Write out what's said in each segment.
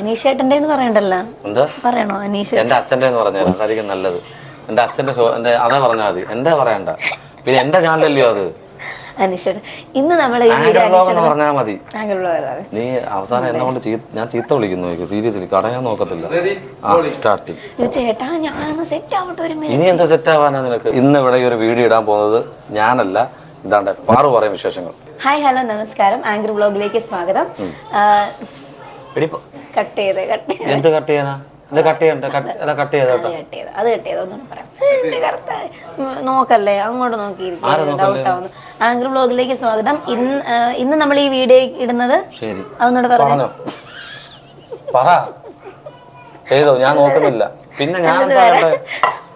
അനീഷേട്ടന്റെ എന്ന് പറയണ്ടല്ലോ. എന്താ? പറയണോ അനീഷ്? എന്റെ അച്ഛന്റെ എന്ന് പറഞ്ഞാൽ അതായിരിക്കും നല്ലത്. എന്റെ അച്ഛന്റെ ഷോ എന്റെ അതാ പറഞ്ഞാൽ മതി. എന്റെ പറയണ്ട? പിന്നെ എന്റെ ചാനലല്ലയോ അത്? അനീഷേട്ടൻ ഇന്ന് നമ്മൾ ഈ ആങ്കർ ബ്ലോഗ് എന്ന് പറഞ്ഞാൽ മതി. നീ അവസാനം എന്നെ കൊണ്ട് ഞാൻ ചീത്ത വിളിക്കുന്നു സീരിയസ്ലി കടയാൻ നോക്കത്തില്ല. ആ സ്റ്റാർട്ടിങ് ചേട്ടാ ഞാൻ സെറ്റ് ആവട്ടെ ഒരു മിനിറ്റ് ഇനി എന്താ സെറ്റ് ആവാനാ നിനക്ക്? ഇന്ന് ഇവിടെ ഈ ഒരു വീഡിയോ ഇടാൻ പോകുന്നത് ഞാനല്ല. ഇതാണ്ട് പാറു പറയും വിശേഷങ്ങൾ. ഹായ് ഹലോ നമസ്കാരം. ആങ്കർ ബ്ലോഗിലേക്ക് സ്വാഗതം. എടി കട്ട് ചെയ്ത് കട്ട് ചെയ്ത്. എന്ത് കട്ട് ചെയ്യാനാ? ഇത് കട്ട് ചെയ്യണ്ട അല്ല കട്ട്. കട്ട് ചെയ്ത് അത് കട്ട് ചെയ്ത് ഒന്നും പറയാം. നോക്കല്ലേ അങ്ങോട്ട് നോക്കിയിരിക്കും ഡൗട്ട് ആവുന്നു. ആങ്കർ ബ്ലോഗിലേക്ക് സ്വാഗതം. ഇന്ന് ഇന്ന് നമ്മൾ ഈ വീഡിയോ ഇടുന്നത് ശരി. അതൊന്നുകൂടെ പറഞ്ഞു. പറ. ചെയ്തോ. ഞാൻ നോക്കുന്നില്ല. പിന്നെ ഞാൻ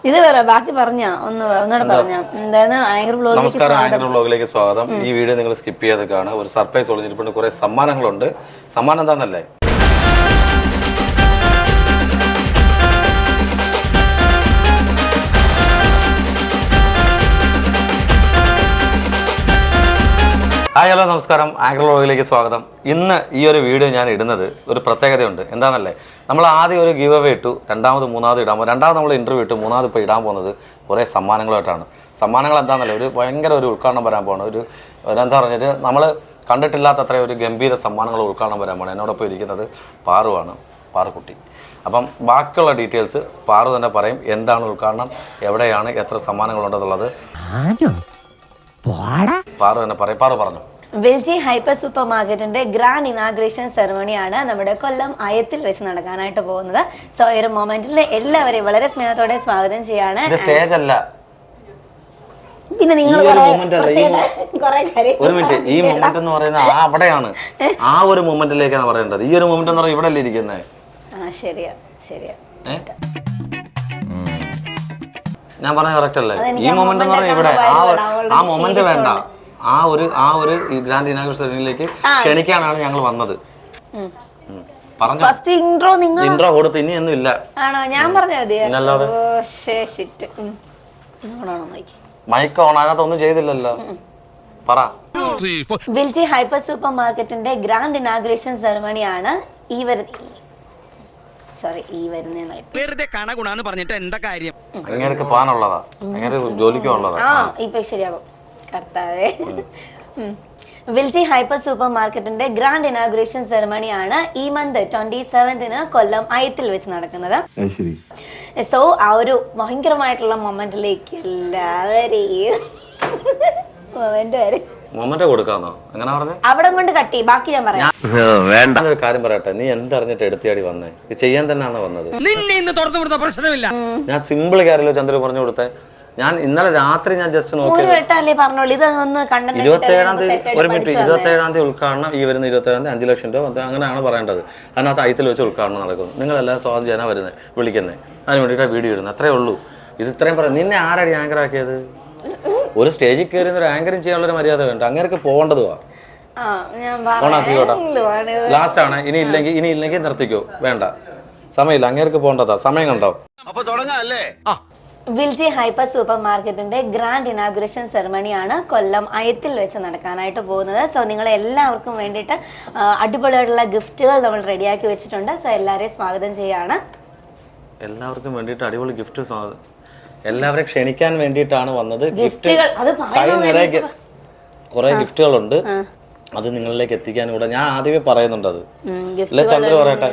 ഇത് വേറെ. ബാക്കി പറഞ്ഞ. ഒന്ന് ഒന്നുകൂടെ പറഞ്ഞ. എന്തായാലും ആങ്കർ ബ്ലോഗിലേക്ക് നമസ്കാരം. ആങ്കർ ബ്ലോഗിലേക്ക് സ്വാഗതം. ഈ വീഡിയോ നിങ്ങൾ സ്കിപ്പ് ചെയ്ത് കാണുക. ഒരു സർപ്രൈസ് ഒളിഞ്ഞിട്ടുണ്ട് കുറെ സമ്മാനങ്ങളുണ്ട്. സമ്മാനം എന്താണെന്നല്ലേ ഹായ് ഹലോ നമസ്കാരം. ആങ്കർ ബ്ലോഗിലേക്ക് സ്വാഗതം. ഇന്ന് ഈ ഒരു വീഡിയോ ഞാൻ ഇടുന്നത് ഒരു പ്രത്യേകതയുണ്ട്. എന്താണെന്നല്ലേ നമ്മൾ ആദ്യം ഒരു ഗീവ് അവേ ഇട്ടു രണ്ടാമത് മൂന്നാമത് ഇടാൻ പോകും രണ്ടാമത് നമ്മൾ ഇന്റർവ്യൂ ഇട്ടു മൂന്നാമത് ഇപ്പോൾ ഇടാൻ പോകുന്നത് കുറേ സമ്മാനങ്ങളായിട്ടാണ്. സമ്മാനങ്ങൾ എന്താണെന്നല്ലേ ഒരു ഭയങ്കര ഒരു ഉദ്ഘാടനം വരാൻ പോകണം ഒരു എന്താ പറഞ്ഞിട്ട് നമ്മൾ കണ്ടിട്ടില്ലാത്ത അത്ര ഒരു ഗംഭീര സമ്മാനങ്ങൾ ഉദ്ഘാടനം വരാൻ പോകണം എന്നോടൊപ്പം ഇരിക്കുന്നത് പാറുവാണ് പാറുക്കുട്ടി. അപ്പം ബാക്കിയുള്ള ഡീറ്റെയിൽസ് പാറു തന്നെ പറയും എന്താണ് ഉദ്ഘാടനം എവിടെയാണ് എത്ര സമ്മാനങ്ങളുണ്ടെന്നുള്ളത്. പാറു തന്നെ പറയും പാറു പറഞ്ഞു. വെൽജി ഹൈപ്പർ സൂപ്പർ മാർക്കറ്റിന്റെ ഗ്രാൻഡ് ഇനാഗ്രേഷൻ സെറമണിയാണ് നമ്മുടെ കൊല്ലം അയത്തിൽ വെച്ച് നടക്കാനായിട്ട് പോകുന്നത്. സോ ഈ ഒരു മൊമെന്റിൽ എല്ലാവരെയും വളരെ സ്നേഹത്തോടെ സ്വാഗതം ചെയ്യാണ്. സ്റ്റേജ് അല്ല. പിന്നെ നിങ്ങൾ ഈ ഒരു അല്ല, ഈ ഒരു മിനിറ്റ് ഈ മൊമെന്റ് എന്ന് പറയുന്നത് ആ അവിടെയാണ്. ആ ഒരു മൊമെന്റിലേക്കാണ് പറയേണ്ടത്. ഈ ഒരു മൊമെന്റ് എന്ന് പറയുന്നത് ഇവിടെ അല്ലേ ഇരിക്കുന്നത് ആ ശരിയാ ശരിയാ? ഞാൻ പറഞ്ഞ കറക്റ്റ് അല്ലേ? ഈ മൊമെന്റ് എന്ന് പറഞ്ഞാൽ ഇവിടെ ആ മൊമെന്റ് വേണ്ട. ആ ഒരു ആ ഒരു ഗ്രാൻഡ് ഇനാഗ്രേഷനിലേക്ക് ക്ഷണിക്കാനാണ് ഞങ്ങൾ വന്നത്. പറഞ്ഞു. ഫസ്റ്റ് ഇൻട്രോ നിങ്ങൾ ഇൻട്രോ കൊടുത്ത് ഇനി ഒന്നും ഇല്ല. ആണോ? ഞാൻ പറഞ്ഞ മതി പിന്നല്ലാതെ. ഓ ശേ ഷിറ്റ് നോക്കണോ നോക്കി മൈക്ക് ഓൺ അതിനകത്തൊന്നും ചെയ്തില്ലല്ലോ. പറ. വിൽജി ഹൈപ്പർ സൂപ്പർ മാർക്കറ്റിന്റെ ഗ്രാൻഡ് ഇനാഗ്രേഷൻ സെറമണിയാണ് ഈ വരുന്ന സോറി ഈ വരുന്ന വെറുതെ കണ ഗുണാന്ന് പറഞ്ഞിട്ട് എന്താ കാര്യം? അങ്ങനെയൊക്കെ പോകാനുള്ളതാ അങ്ങനെ ജോലിക്ക് ഉള്ളതാ. ആ ഇപ്പൊ ശരിയാകും. കർത്താവേ. വിൽജി ഹൈപ്പർ സൂപ്പർ മാർക്കറ്റിന്റെ ഗ്രാൻഡ് ഇനാഗ്രേഷൻ സെറമണിയാണ് ഈ മന്ത് ട്വന്റി സെവന്തിന് കൊല്ലം അയത്തിൽ വെച്ച് നടക്കുന്നത്. സോ ആ ഒരു ഭയങ്കരമായിട്ടുള്ള മൊമെന്റിലേക്ക് എല്ലാവരെയും മൊമെന്റ് വരെ മൊമെന്റ് കൊടുക്കാന്നോ? അങ്ങനെ പറഞ്ഞേ? അവിടെ കൊണ്ട് കട്ടി. ബാക്കി ഞാൻ പറയാം. ഒരു കാര്യം പറയട്ടെ. നീ എന്തറിഞ്ഞിട്ട് എടുത്തിയാടി വന്നേ? ഇത് ചെയ്യാൻ തന്നെയാണോ വന്നത്? നിന്നെ ഇന്ന് തുറന്നു വിടുന്ന പ്രശ്നമില്ല. ഞാൻ സിമ്പിൾ കാര്യമല്ലോ ചന്ദ്ര പറഞ്ഞു കൊടുത്തേ. ഞാൻ ഇന്നലെ രാത്രി ഞാൻ ജസ്റ്റ് നോക്കി ഇരുപത്തേഴാം തീയതി ഒരു മിനിറ്റ് ഇരുപത്തേഴാം തീയതി ഉദ്ഘാടനം ഈ വരുന്ന ഇരുപത്തേഴാം തീയതി അഞ്ച് ലക്ഷം രൂപ അങ്ങനെയാണ് പറയേണ്ടത്. അതിനകത്ത് അയത്തിൽ വെച്ച് ഉദ്ഘാടനം നടക്കും നിങ്ങളെല്ലാം സ്വാഗതം ചെയ്യാനാണ് വരുന്നത് വിളിക്കുന്നത് അതിന് വേണ്ടിയിട്ടാണ് വീഡിയോ ഇടുന്നത്. അത്രേ ഉള്ളൂ. ഇത് ഇത്രയും പറയാം നിന്നെ ആരടി ആങ്കർ ആക്കിയത്? ഒരു സ്റ്റേജിൽ കയറി ഒരു ആങ്കറിങ് ചെയ്യാനുള്ള ഒരു മര്യാദ വേണ്ട. അങ്ങനെയൊക്കെ പോകേണ്ടതുവാ ആ ഞാൻ ഓണാക്കിക്കോട്ടെ ലാസ്റ്റ് ആണ്. ഇനി ഇല്ലെങ്കിൽ ഇനി ഇല്ലെങ്കിൽ നിർത്തിക്കോ. വേണ്ട. സമയമില്ല. അങ്ങേർക്ക് പോകേണ്ടതാ. സമയം കണ്ടോ? വിൽജി ഹൈപ്പർ സൂപ്പർ മാർക്കറ്റിന്റെ ഗ്രാൻഡ് ഇനാഗുറേഷൻ സെറമണിയാണ് കൊല്ലം അയത്തിൽ വെച്ച് നടക്കാനായിട്ട് പോകുന്നത്. സോ നിങ്ങൾ എല്ലാവർക്കും വേണ്ടിയിട്ട് അടിപൊളിയായിട്ടുള്ള ഗിഫ്റ്റുകൾ നമ്മൾ റെഡിയാക്കി വെച്ചിട്ടുണ്ട്. സോ എല്ലാവരെയും സ്വാഗതം ചെയ്യാണ്. എല്ലാവർക്കും വേണ്ടിയിട്ട് അടിപൊളി ഗിഫ്റ്റ് എല്ലാവരെയും ക്ഷണിക്കാൻ വേണ്ടിയിട്ടാണ് വന്നത്. ഗിഫ്റ്റ് ഗിഫ്റ്റുകൾ അത് കൈ നിറയെ കുറെ ഗിഫ്റ്റുകളുണ്ട്. അത് നിങ്ങളിലേക്ക് എത്തിക്കാൻ കൂടെ ഞാൻ ആദ്യമേ പറയുന്നുണ്ട് അത്. അല്ലെ ചന്ദ്ര പറയട്ടെ.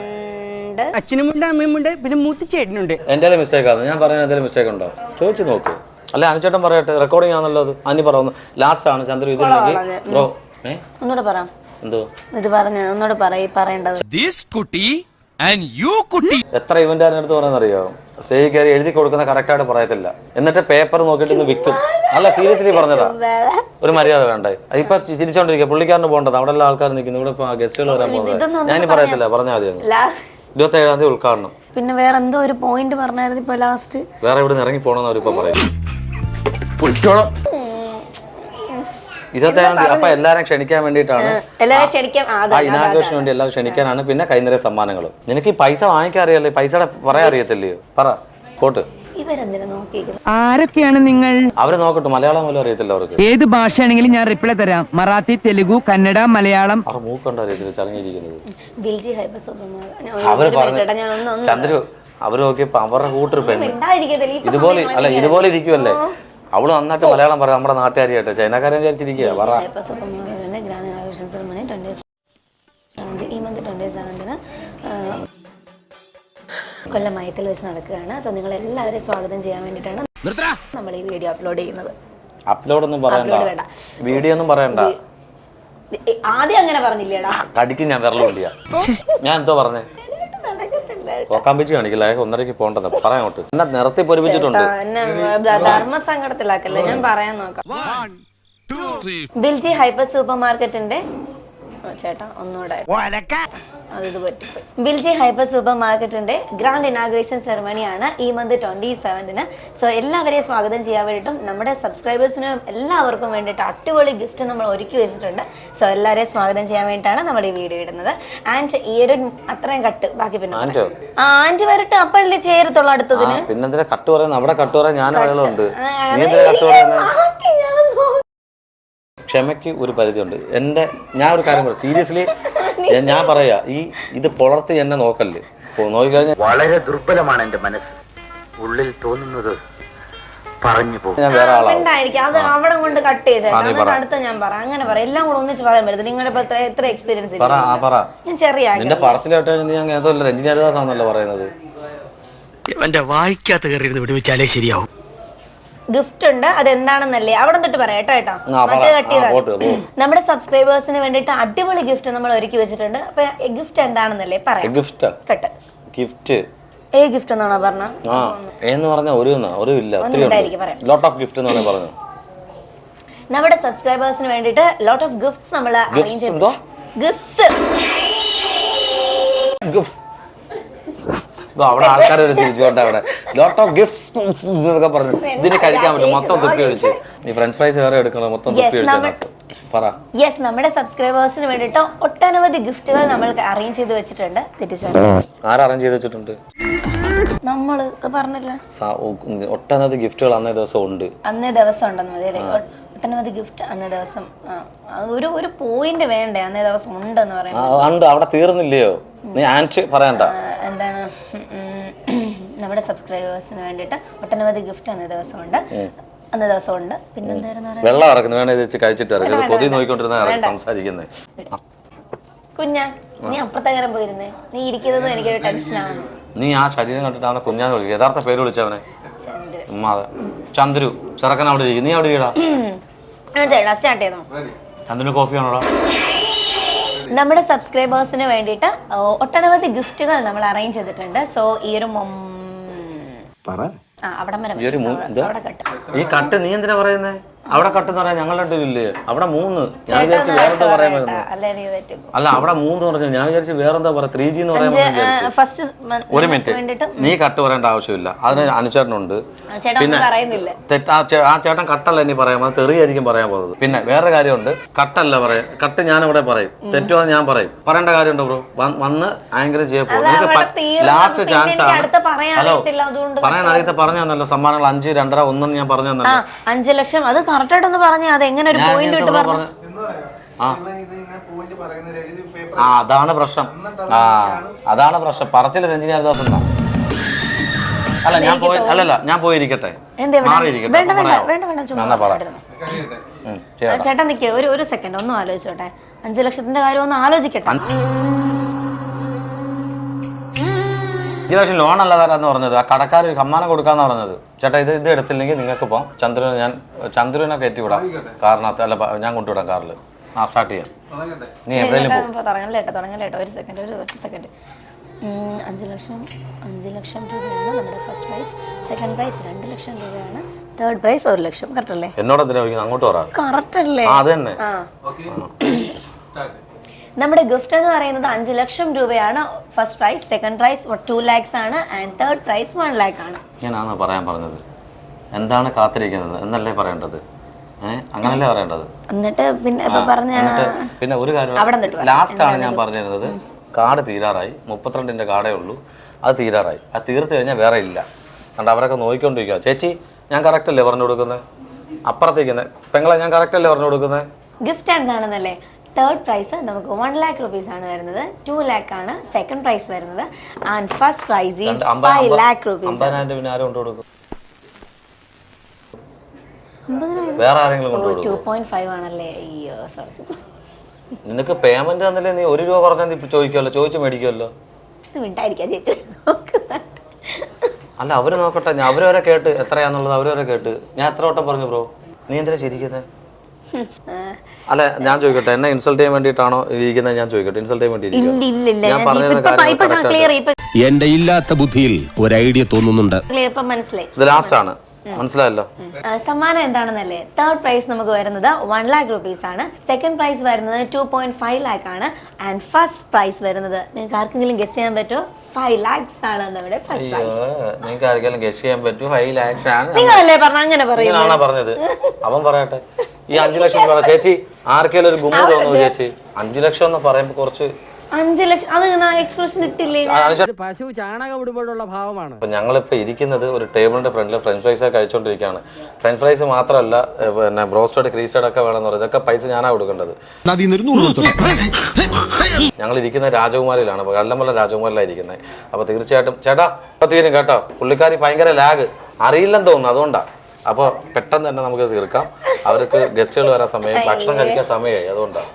അച്ഛനുമുണ്ട് അമ്മയുമുണ്ട് പിന്നെ മൂത്തി ചേട്ടനുണ്ട് എന്റെ മിസ്റ്റേക്ക് ആണ്. ഞാൻ പറയാൻ എന്തെങ്കിലും മിസ്റ്റേക്ക് ഉണ്ടോ? ചോദിച്ചു നോക്ക്. അല്ലെ അനുചേട്ടൻ പറയട്ടെ റെക്കോർഡിംഗ് ആണല്ലോ അത് അനി പറയുന്നു. ലാസ്റ്റ് ആണ് ചന്ദ്ര ഇതില്ലെങ്കിൽ ബ്രോ ഏ? ഒന്നുകൂടെ പറ. എന്തോ? ഇത് പറഞ്ഞു ഒന്നുകൂടെ പറയേണ്ടത്. ആൻഡ് യു കുട്ടി. എത്ര ഇവന്റ് അടുത്ത് പറയുന്നറിയോ സ്റ്റേജിൽ കയറി എഴുതി കൊടുക്കുന്ന കറക്റ്റായിട്ട് പറയത്തില്ല. എന്നിട്ട് പേപ്പർ നോക്കിയിട്ട് ഇന്ന് വിൽക്കും. അല്ല സീരിയസ്ലി പറഞ്ഞതാ. ഒരു മര്യാദ വേണ്ടേ? ഇപ്പൊ ചിരിച്ചോണ്ടിരിക്കുക പുള്ളിക്കാരന് പോകേണ്ടത് അവിടെ എല്ലാ ആൾക്കാർ നിൽക്കുന്നു. ഇവിടെ ഇപ്പൊ ഗസ്റ്റുകൾ വരാൻ പോകുന്നത് ഞാൻ ഞാനി പറയത്തില്ല. പറഞ്ഞാൽ മതി ഇരുപത്തി ഏഴാം തീയതി ഉദ്ഘാടനം. പിന്നെ വേറെ എന്തോ ഒരു പോയിന്റ് പറഞ്ഞായിരുന്നു ഇപ്പൊ ലാസ്റ്റ് വേറെ ഇവിടെ നിന്ന് ഇറങ്ങി പോണെന്ന് അവരിപ്പോ പറയും. ഇരുപത്തേഴാം തീയതി അപ്പൊ എല്ലാരും ക്ഷണിക്കാൻ വേണ്ടിയിട്ടാണ് എല്ലാവരും ക്ഷണിക്കാം. ആ, ആ അതെ ഇനാഗ്രേഷന് വേണ്ടി എല്ലാവരും ക്ഷണിക്കാനാണ്. പിന്നെ കൈനിറയ സമ്മാനങ്ങളും. നിനക്ക് ഈ പൈസ വാങ്ങിക്കാൻ അറിയാലേ പൈസയുടെ പറയാൻ അറിയത്തില്ലയോ? പറ കോട്ട് ഇവരെന്തിനാ നോക്കിയിരിക്കുന്നത്? ആരൊക്കെയാണ് നിങ്ങൾ? അവർ നോക്കട്ടെ മലയാളം പോലും അറിയത്തില്ല അവർക്ക്. ഏത് ഭാഷയാണെങ്കിലും ഞാൻ റിപ്ലൈ തരാം. മറാത്തി തെലുഗു കന്നഡ മലയാളം. മൂക്കണ്ട അറിയത്തില്ല ചടങ്ങിയിരിക്കുന്നത് ദിൽജി അവർ ഞാൻ പറഞ്ഞു ഒന്ന് ഞാൻ ഒന്ന് ചന്ദ്രു അവർ നോക്കിയപ്പോ അവരുടെ കൂട്ടൊരു പെണ്ണ്. മിണ്ടാതിരിക്കത്തില്ല. ഇപ്പൊ ഇതുപോലെ സമയം അല്ല ഇതുപോലെ ഇരിക്കുമല്ലേ അവൾ നന്നായിട്ട് മലയാളം പറയാം നമ്മുടെ നാട്ടുകാരിയായിട്ട്. ചൈനക്കാരൻ വിചാരിച്ചിരിക്കുക പറ. ഈ മന്ത് സെവൻത്തിന് കൊല്ലം മയത്തിൽ വെച്ച് നടക്കുകയാണ്. സോ നിങ്ങൾ എല്ലാവരെയും സ്വാഗതം ചെയ്യാൻ വേണ്ടിയിട്ടാണ് നമ്മൾ ഈ വീഡിയോ അപ്ലോഡ് ചെയ്യുന്നത്. അപ്ലോഡ് ഒന്നും പറയണ്ട. വീഡിയോ ഒന്നും പറയണ്ട. ആദ്യം അങ്ങനെ പറഞ്ഞില്ലേടാ. കടിക്കും ഞാൻ വിരലോണ്ടിയാ ഞാൻ എന്തോ പറഞ്ഞേ? കോക്കാമ്പിച്ച് കാണിക്കില്ല ഒന്നരക്ക് പോണ്ടെന്ന് പറയങ്ങോട്ട് എന്നെ നിറത്തി പൊരിപ്പിച്ചിട്ടുണ്ട് എന്നെ ധർമ്മസങ്കടത്തിലാക്കല്ലേ? ഞാൻ പറയാൻ നോക്കാം. ബിൽജി ഹൈപ്പർ സൂപ്പർ മാർക്കറ്റിന്റെ ചേട്ടാ ഒന്നുകൂടെ. അത് ഇത് പറ്റിപ്പോയി. ബിൽജി ഹൈപ്പർ സൂപ്പർ മാർക്കറ്റിന്റെ ഗ്രാൻഡ് ഇനാഗ്രേഷൻ സെറമണിയാണ് ഈ മന്ത് ട്വന്റി സെവൻത്തിന് സോ എല്ലാവരെയും സ്വാഗതം ചെയ്യാൻ വേണ്ടിയിട്ടും നമ്മുടെ സബ്സ്ക്രൈബേഴ്സിനും എല്ലാവർക്കും വേണ്ടിയിട്ട് അടിപൊളി ഗിഫ്റ്റ് നമ്മൾ ഒരുക്കി വെച്ചിട്ടുണ്ട്. സോ എല്ലാവരെയും സ്വാഗതം ചെയ്യാൻ വേണ്ടിയിട്ടാണ് നമ്മൾ ഈ വീഡിയോ ഇടുന്നത്. ആൻഡ് ഈ ഒരു അത്രയും കട്ട് ബാക്കി പിന്നെ ആൻഡ് വരട്ടെ. അപ്പോഴല്ലേ ചേരത്തുള്ളൂ അടുത്തതിന്? പിന്നെ കട്ട് പറയുന്നത്? അവിടെ കട്ട് പറയാൻ ഞാൻ ക്ഷമയ്ക്ക് ഒരു പരിധിയുണ്ട്. എന്റെ ഞാൻ ഒരു കാര്യം പറയാം സീരിയസ്ലി ഞാൻ പറയാ ഈ ഇത് പുലർത്തി എന്നെ നോക്കല്ലേ. നോക്കിക്കഴിഞ്ഞാൽ വളരെ ദുർബലമാണ് എന്റെ മനസ്സ്. ഉള്ളിൽ തോന്നുന്നത് പറഞ്ഞു പോകും. ഞാൻ അവിടെ കൊണ്ട് കട്ട്. അടുത്ത ഞാൻ പറ. അങ്ങനെ പറ. എല്ലാം കൂടെ ഒന്നിച്ച് പറയാൻ പറ്റത്തില്ല. നിങ്ങളുടെ എത്ര- എക്സ്പീരിയൻസ് പറ പറ. ഞാൻ ചെറിയ നിന്റെ ഏതോ രഞ്ജിനി പറയുന്നത്? എന്റെ വായിക്കാത്ത കയറി വിടുവിച്ചാലേ ശരിയാവും. ഗിഫ്റ്റ് ഉണ്ട്. അതെന്താണെന്നല്ലേ? അവിടെ തൊട്ട് പറയാം കേട്ടോ. മറ്റേ. നമ്മുടെ സബ്സ്ക്രൈബേഴ്സിന് വേണ്ടിട്ട് അടിപൊളി ഗിഫ്റ്റ് നമ്മൾ ഒരുക്കി വെച്ചിട്ടുണ്ട്. അപ്പൊ ഗിഫ്റ്റ് എന്താണെന്നല്ലേ പറയാം. ഗിഫ്റ്റ്? കട്ട്. ഗിഫ്റ്റ്. ഏ ഗിഫ്റ്റ് എന്നാണോ പറഞ്ഞ? ഒരു ഒരു ഇല്ല ലോട്ട് ഓഫ് ഗിഫ്റ്റ് എന്നാണ് പറഞ്ഞു. നമ്മുടെ സബ്സ്ക്രൈബേഴ്സിന് വേണ്ടിട്ട് ലോട്ട് ഓഫ് ഗിഫ്റ്റ്സ് നമ്മൾ അറേഞ്ച് ചെയ്തു ഗിഫ്റ്റ്സ് ഗിഫ്റ്റ് അവിടെ ആൾക്കാർ ഒരു ചിരിച്ചുകൊണ്ട് അവിടെ. ലോട്ട് ഓഫ് ഗിഫ്റ്റ്സ് എന്നൊക്കെ പറഞ്ഞു. ഇതിന് കഴിക്കാൻ പറ്റും. മൊത്തം തുപ്പി ഒഴിച്ച്. ഈ ഫ്രഞ്ച് ഫ്രൈസ് വേറെ എടുക്കണം? മൊത്തം തുപ്പി ഒഴിച്ചു പറ. യെസ് നമ്മുടെ സബ്സ്ക്രൈബേഴ്സിന് വേണ്ടിയിട്ട് ഒട്ടനവധി ഗിഫ്റ്റുകൾ നമ്മൾ അറേഞ്ച് ചെയ്ത് വെച്ചിട്ടുണ്ട്. ആര് അറേഞ്ച് ചെയ്ത് വെച്ചിട്ടുണ്ട്? നമ്മൾ പറഞ്ഞില്ല. ഒട്ടനവധി ഗിഫ്റ്റുകൾ അന്നേ ദിവസം ഉണ്ട്. അന്നേ ദിവസം ഉണ്ടെന്ന് മതി ഒട്ടനവധി ഗിഫ്റ്റ് അന്നേ ദിവസം ഒരു ഒരു പോയിന്റ് വേണ്ടേ അന്നേ ദിവസം ഉണ്ടെന്ന് പറയാം പറയുന്നത്? ഉണ്ട്. അവിടെ തീർന്നില്ലയോ? നീ ആന്റ് പറയണ്ട. നമ്മുടെ സബ്സ്ക്രൈബേഴ്സിന് വേണ്ടിയിട്ട് ഒട്ടനവധി ഗിഫ്റ്റ് അന്നേ ദിവസം ഉണ്ട് അന്നേ ദിവസം ഉണ്ട് പിന്നെന്തായിരുന്നു പറയുക വെള്ളം ഇറക്കുന്നു വേണേ ഇത് വെച്ച് കഴിച്ചിട്ട് ഇറക്കുന്നത് കൊതി നോക്കിക്കൊണ്ടിരുന്ന സംസാരിക്കുന്നത് കുഞ്ഞ നീ അപ്പുറത്തെങ്ങനെ പോയിരുന്നേ. നീ ഇരിക്കുന്നത് എനിക്കൊരു ടെൻഷനാണ് നീ ആ ശരീരം കണ്ടിട്ട് അവനെ കുഞ്ഞാന്ന് വിളിക്കും യഥാർത്ഥ പേര് വിളിച്ചവനെ ചന്ദ്രു. ചെറുക്കൻ അവിടെ ഇരിക്കും നീ അവിടെ ഇടാ ചേട്ടാ സ്റ്റാർട്ട് ചെയ്തോ? ചന്ദ്രന് കോഫി ആണോടാ നമ്മുടെ സബ്സ്ക്രൈബേഴ്സിന് വേണ്ടിയിട്ട് ഒട്ടനവധി ഗിഫ്റ്റുകൾ നമ്മൾ അറേഞ്ച് ചെയ്തിട്ടുണ്ട്. സോ ഈ ഒരു പറ. ആ അവിടെ വരെ ഈ കട്ട്. ഈ കട്ട് നീ എന്തിനാ പറയുന്നേ? അവിടെ കട്ട് എന്ന് പറയാൻ ഞങ്ങളുടെ ഇല്ലേ? അവിടെ മൂന്ന്. ഞാൻ വിചാരിച്ച് വേറെന്താ പറയാൻ പറയട്ടാ, വരുന്നത് അല്ലേ അവിടെ മൂന്ന് പറഞ്ഞു ഞാൻ വിചാരിച്ചു വേറെന്താ പറയാ? ത്രീ ജി എന്ന് പറയാൻ ഫസ്റ്റ് ഒരു മിനിറ്റ്. നീ കട്ട് പറയേണ്ട ആവശ്യമില്ല. അതിന് അനുചേട്ടനുണ്ട്. പിന്നെ ആ ചേട്ടൻ കട്ടല്ല ഇനി പറയാൻ പോകുന്നത്. തെറിയായിരിക്കും പറയാൻ പോകുന്നത്. പിന്നെ വേറെ കാര്യമുണ്ട്. കട്ടല്ല പറയാം. കട്ട് ഞാൻ ഇവിടെ പറയും തെറ്റുവാ ഞാൻ പറയും. പറയേണ്ട കാര്യമുണ്ട് ബ്രോ? വന്ന് ആങ്കറിങ് തീർന്നു. ലാസ്റ്റ് ചാൻസ് ആണ്. ഹലോ പറയാൻ അറിയത്തെ പറഞ്ഞു തന്നല്ലോ സമ്മാനങ്ങൾ അഞ്ച് രണ്ടര ഒന്നും ഞാൻ പറഞ്ഞു തന്നല്ലോ അഞ്ചു ലക്ഷം. അത് കറക്റ്റ് ആയിട്ടൊന്ന് പറഞ്ഞ അത് എങ്ങനെ ഒരു ഞാൻ പോയിന്റ് ഇട്ട് പറഞ്ഞു? പറഞ്ഞു ആ. ആ അതാണ് പ്രശ്നം. ആ അതാണ് പ്രശ്നം. പറച്ചില്ല രഞ്ജിനി എന്നാ അല്ല ഞാൻ പോയി അല്ലല്ല ഞാൻ പോയിരിക്കട്ടെ. എന്ത് ഇവിടെ? മാറിയിരിക്കട്ടെ വേണ്ട, അപ്പൊ വേണ്ട, പറയാമോ? വേണ്ട, വേണ്ട, ചുമ്മാ എന്നാ പറ. ഇരുന്നോ. ഉം, ആ, ചെയ്യാം. ചേട്ടാ നിൽക്കുക ഒരു ഒരു സെക്കൻഡ് ഒന്നും ആലോചിച്ചോട്ടെ. അഞ്ചു ലക്ഷത്തിന്റെ കാര്യം ഒന്ന് ആലോചിക്കട്ടെ. അഞ്ച് ലക്ഷം ലോൺ അല്ല തരാന്ന് പറഞ്ഞത്? ആ കടക്കാർ കമ്മാനം കൊടുക്കാന്ന് പറഞ്ഞത്. ചേട്ടാ ഇത് ഇത് എടുത്തില്ലെങ്കിൽ നിങ്ങൾക്ക് ഇപ്പം ചന്ദ്രനെ ഞാൻ ചന്ദ്രനെ കയറ്റി വിടാം കാറിനകത്ത് അല്ല ഞാൻ കൊണ്ടുവിടാം കാറിൽ ആ സ്റ്റാർട്ട് ചെയ്യാം. നീ എവിടെയെങ്കിലും പോകും തുടങ്ങലേട്ടോ തുടങ്ങല്ലേ ഏട്ടാ ഒരു സെക്കൻഡ് ഒരു ഒറ്റ സെക്കൻഡ് അഞ്ച് ലക്ഷം അഞ്ച് ലക്ഷം രൂപയാണ് നമ്മുടെ ഫസ്റ്റ് പ്രൈസ് സെക്കൻഡ് പ്രൈസ് രണ്ട് ലക്ഷം രൂപയാണ്. തേർഡ് പ്രൈസ് ഒരു ലക്ഷം. കറക്റ്റ് അല്ലേ? എന്നോട് എന്തിനാ അങ്ങോട്ട് പറ. കറക്റ്റ് അല്ലേ? ആ അത് തന്നെ. നമ്മുടെ ഗിഫ്റ്റ് എന്ന് പറയുന്നത് അഞ്ച് ലക്ഷം രൂപയാണ്. First prize second prize two lakhs ആണ്. And third prize one lakh ആണ്. ഞാനാണ് പറയാൻ പറഞ്ഞത്. എന്താണ് കാത്തിരിക്കുന്നത് എന്നല്ലേ പറയേണ്ടത്? അങ്ങനല്ലേ പറയേണ്ടത്? എന്നിട്ട് പിന്നെ പറഞ്ഞു പിന്നെ ഒരു കാര്യം ലാസ്റ്റ് ആണ് ഞാൻ പറഞ്ഞിരുന്നത്. കാർഡ് തീരാറായി. മുപ്പത്തിരണ്ടിന്റെ കാർഡേ ഉള്ളൂ. അത് തീരാറായി. അത് തീർത്ത് കഴിഞ്ഞാൽ വേറെ ഇല്ല. അതുകൊണ്ട് അവരൊക്കെ നോക്കിക്കൊണ്ടിരിക്കുക ചേച്ചി ഞാൻ കറക്റ്റ് അല്ലേ പറഞ്ഞു കൊടുക്കുന്നത്? അപ്പുറത്തേക്കുന്നത് പെങ്ങളെ ഞാൻ കറക്റ്റ് അല്ലേ പറഞ്ഞു കൊടുക്കുന്നത്? ഗിഫ്റ്റ് എന്താണെന്നല്ലേ? തേർഡ് പ്രൈസ് നമുക്ക് വൺ ലാക്ക് റുപ്പീസ് ആണ് വരുന്നത്. ടു ലാക്ക് ആണ് സെക്കൻഡ് പ്രൈസ് വരുന്നത്. And first prize is five lakh rupees വേറെ ആരെങ്കിലും കൊണ്ട് ടു പോയിന്റ് ഫൈവ് ആണല്ലേ? അയ്യോ സോറി നിനക്ക് പേയ്മെന്റ് തന്നില്ലേ? നീ ഒരു രൂപ പറഞ്ഞാൽ നീ ചോദിക്കുമല്ലോ ചോദിച്ചു മേടിക്കുമല്ലോ മിണ്ടായിരിക്കാം ചേച്ചി. അല്ല അവർ നോക്കട്ടെ. ഞാൻ അവരവരെ കേട്ട് എത്രയാന്നുള്ളത് അവരവരെ കേട്ട്. ഞാൻ എത്ര വട്ടം പറഞ്ഞു ബ്രോ? നീ എന്തിനാ ചിരിക്കുന്നത് അല്ല ഞാൻ ചോദിക്കട്ടെ എന്നെ ഇൻസൾട്ട് ചെയ്യാൻ വേണ്ടിട്ടാണോ ഇരിക്കുന്നത്? ഞാൻ ചോദിക്കട്ടെ ഇൻസൾട്ട് ചെയ്യാൻ വേണ്ടി ഇല്ല ഇല്ല ഇല്ല. ഞാൻ പറഞ്ഞ ഇപ്പൊ കാര്യങ്ങൾ ഇപ്പൊ ക്ലിയർ ആയിട്ട്. ഇപ്പൊ എന്റെ ഇല്ലാത്ത ബുദ്ധിയിൽ ഒരു ഐഡിയ തോന്നുന്നുണ്ട്. ക്ലിയർ ഇപ്പൊ മനസ്സിലായി. ഇത് ലാസ്റ്റ് ആണ്. മനസ്സിലായല്ലോ? സമ്മാനം എന്താണെന്നല്ലേ? തേർഡ് പ്രൈസ് നമുക്ക് വരുന്നത് വൺ ലാക്ക് റുപ്പീസ് ആണ്. സെക്കൻഡ് പ്രൈസ് വരുന്നത് ടു പോയിന്റ് ഫൈവ് ലാക്ക് ആണ്. ആൻഡ് ഫസ്റ്റ് പ്രൈസ് വരുന്നത് നിങ്ങൾക്ക് ആർക്കെങ്കിലും ഗസ് ചെയ്യാൻ പറ്റുമോ ഫൈവ് ലാക്സ് ആണ് നമ്മുടെ ഫസ്റ്റ് അയ്യോ പ്രൈസ് നിങ്ങൾക്ക് ആർക്കെങ്കിലും ഗസ് ചെയ്യാൻ പറ്റോ? ഫൈവ് ലാക്സ് ആണ്. നിങ്ങളല്ലേ പറഞ്ഞ അങ്ങനെ പറയുന്നത്. അവൻ പറയട്ടെ. ഈ അഞ്ചു ലക്ഷം പറ ചേച്ചി ആർക്കെങ്കിലും ഒരു ഗുമ്മ തോന്നുന്നു ചേച്ചി? അഞ്ചു ലക്ഷം എന്ന് പറയുമ്പോ കുറച്ച് അഞ്ച് ലക്ഷം അത് എക്സ്പ്രഷൻ ഇട്ടില്ലേ? ആ, അനുചേട്ടാ, പശു ചാണകം ഇടുമ്പോഴുള്ള ഭാവമാണ്. ഇപ്പൊ ഞങ്ങളിപ്പോ ഇരിക്കുന്നത് ഒരു ടേബിളിന്റെ ഫ്രണ്ടിൽ ഫ്രഞ്ച് ഫ്രൈസ് ഒക്കെ കഴിച്ചോണ്ടിരിക്കുകയാണ്. ഫ്രഞ്ച് ഫ്രൈസ് മാത്രമല്ല പിന്നെ ബ്രോസ്റ്റഡ് ക്രീസ്റ്റഡ് ഒക്കെ വേണമെന്ന് പറയുന്നത് ഇതൊക്കെ പൈസ ഞാനാ കൊടുക്കേണ്ടത്. ഞങ്ങൾ ഇരിക്കുന്ന രാജകുമാരിയിലാണ്. കല്ലമ്പല രാജകുമാരിലാണ് ഇരിക്കുന്നത്. അപ്പൊ തീർച്ചയായിട്ടും ചേട്ടാ ഇപ്പൊ തീരും കേട്ടോ. പുള്ളിക്കാരി ഭയങ്കര ലാഗ് അറിയില്ലെന്ന് തോന്നുന്നു അതുകൊണ്ടാ. അപ്പോൾ പെട്ടെന്ന് തന്നെ നമുക്ക് തീർക്കാം. അവർക്ക് ഗസ്റ്റുകൾ വരാൻ സമയം ഭക്ഷണം കഴിക്കാൻ സമയമായി അതുകൊണ്ടാണ്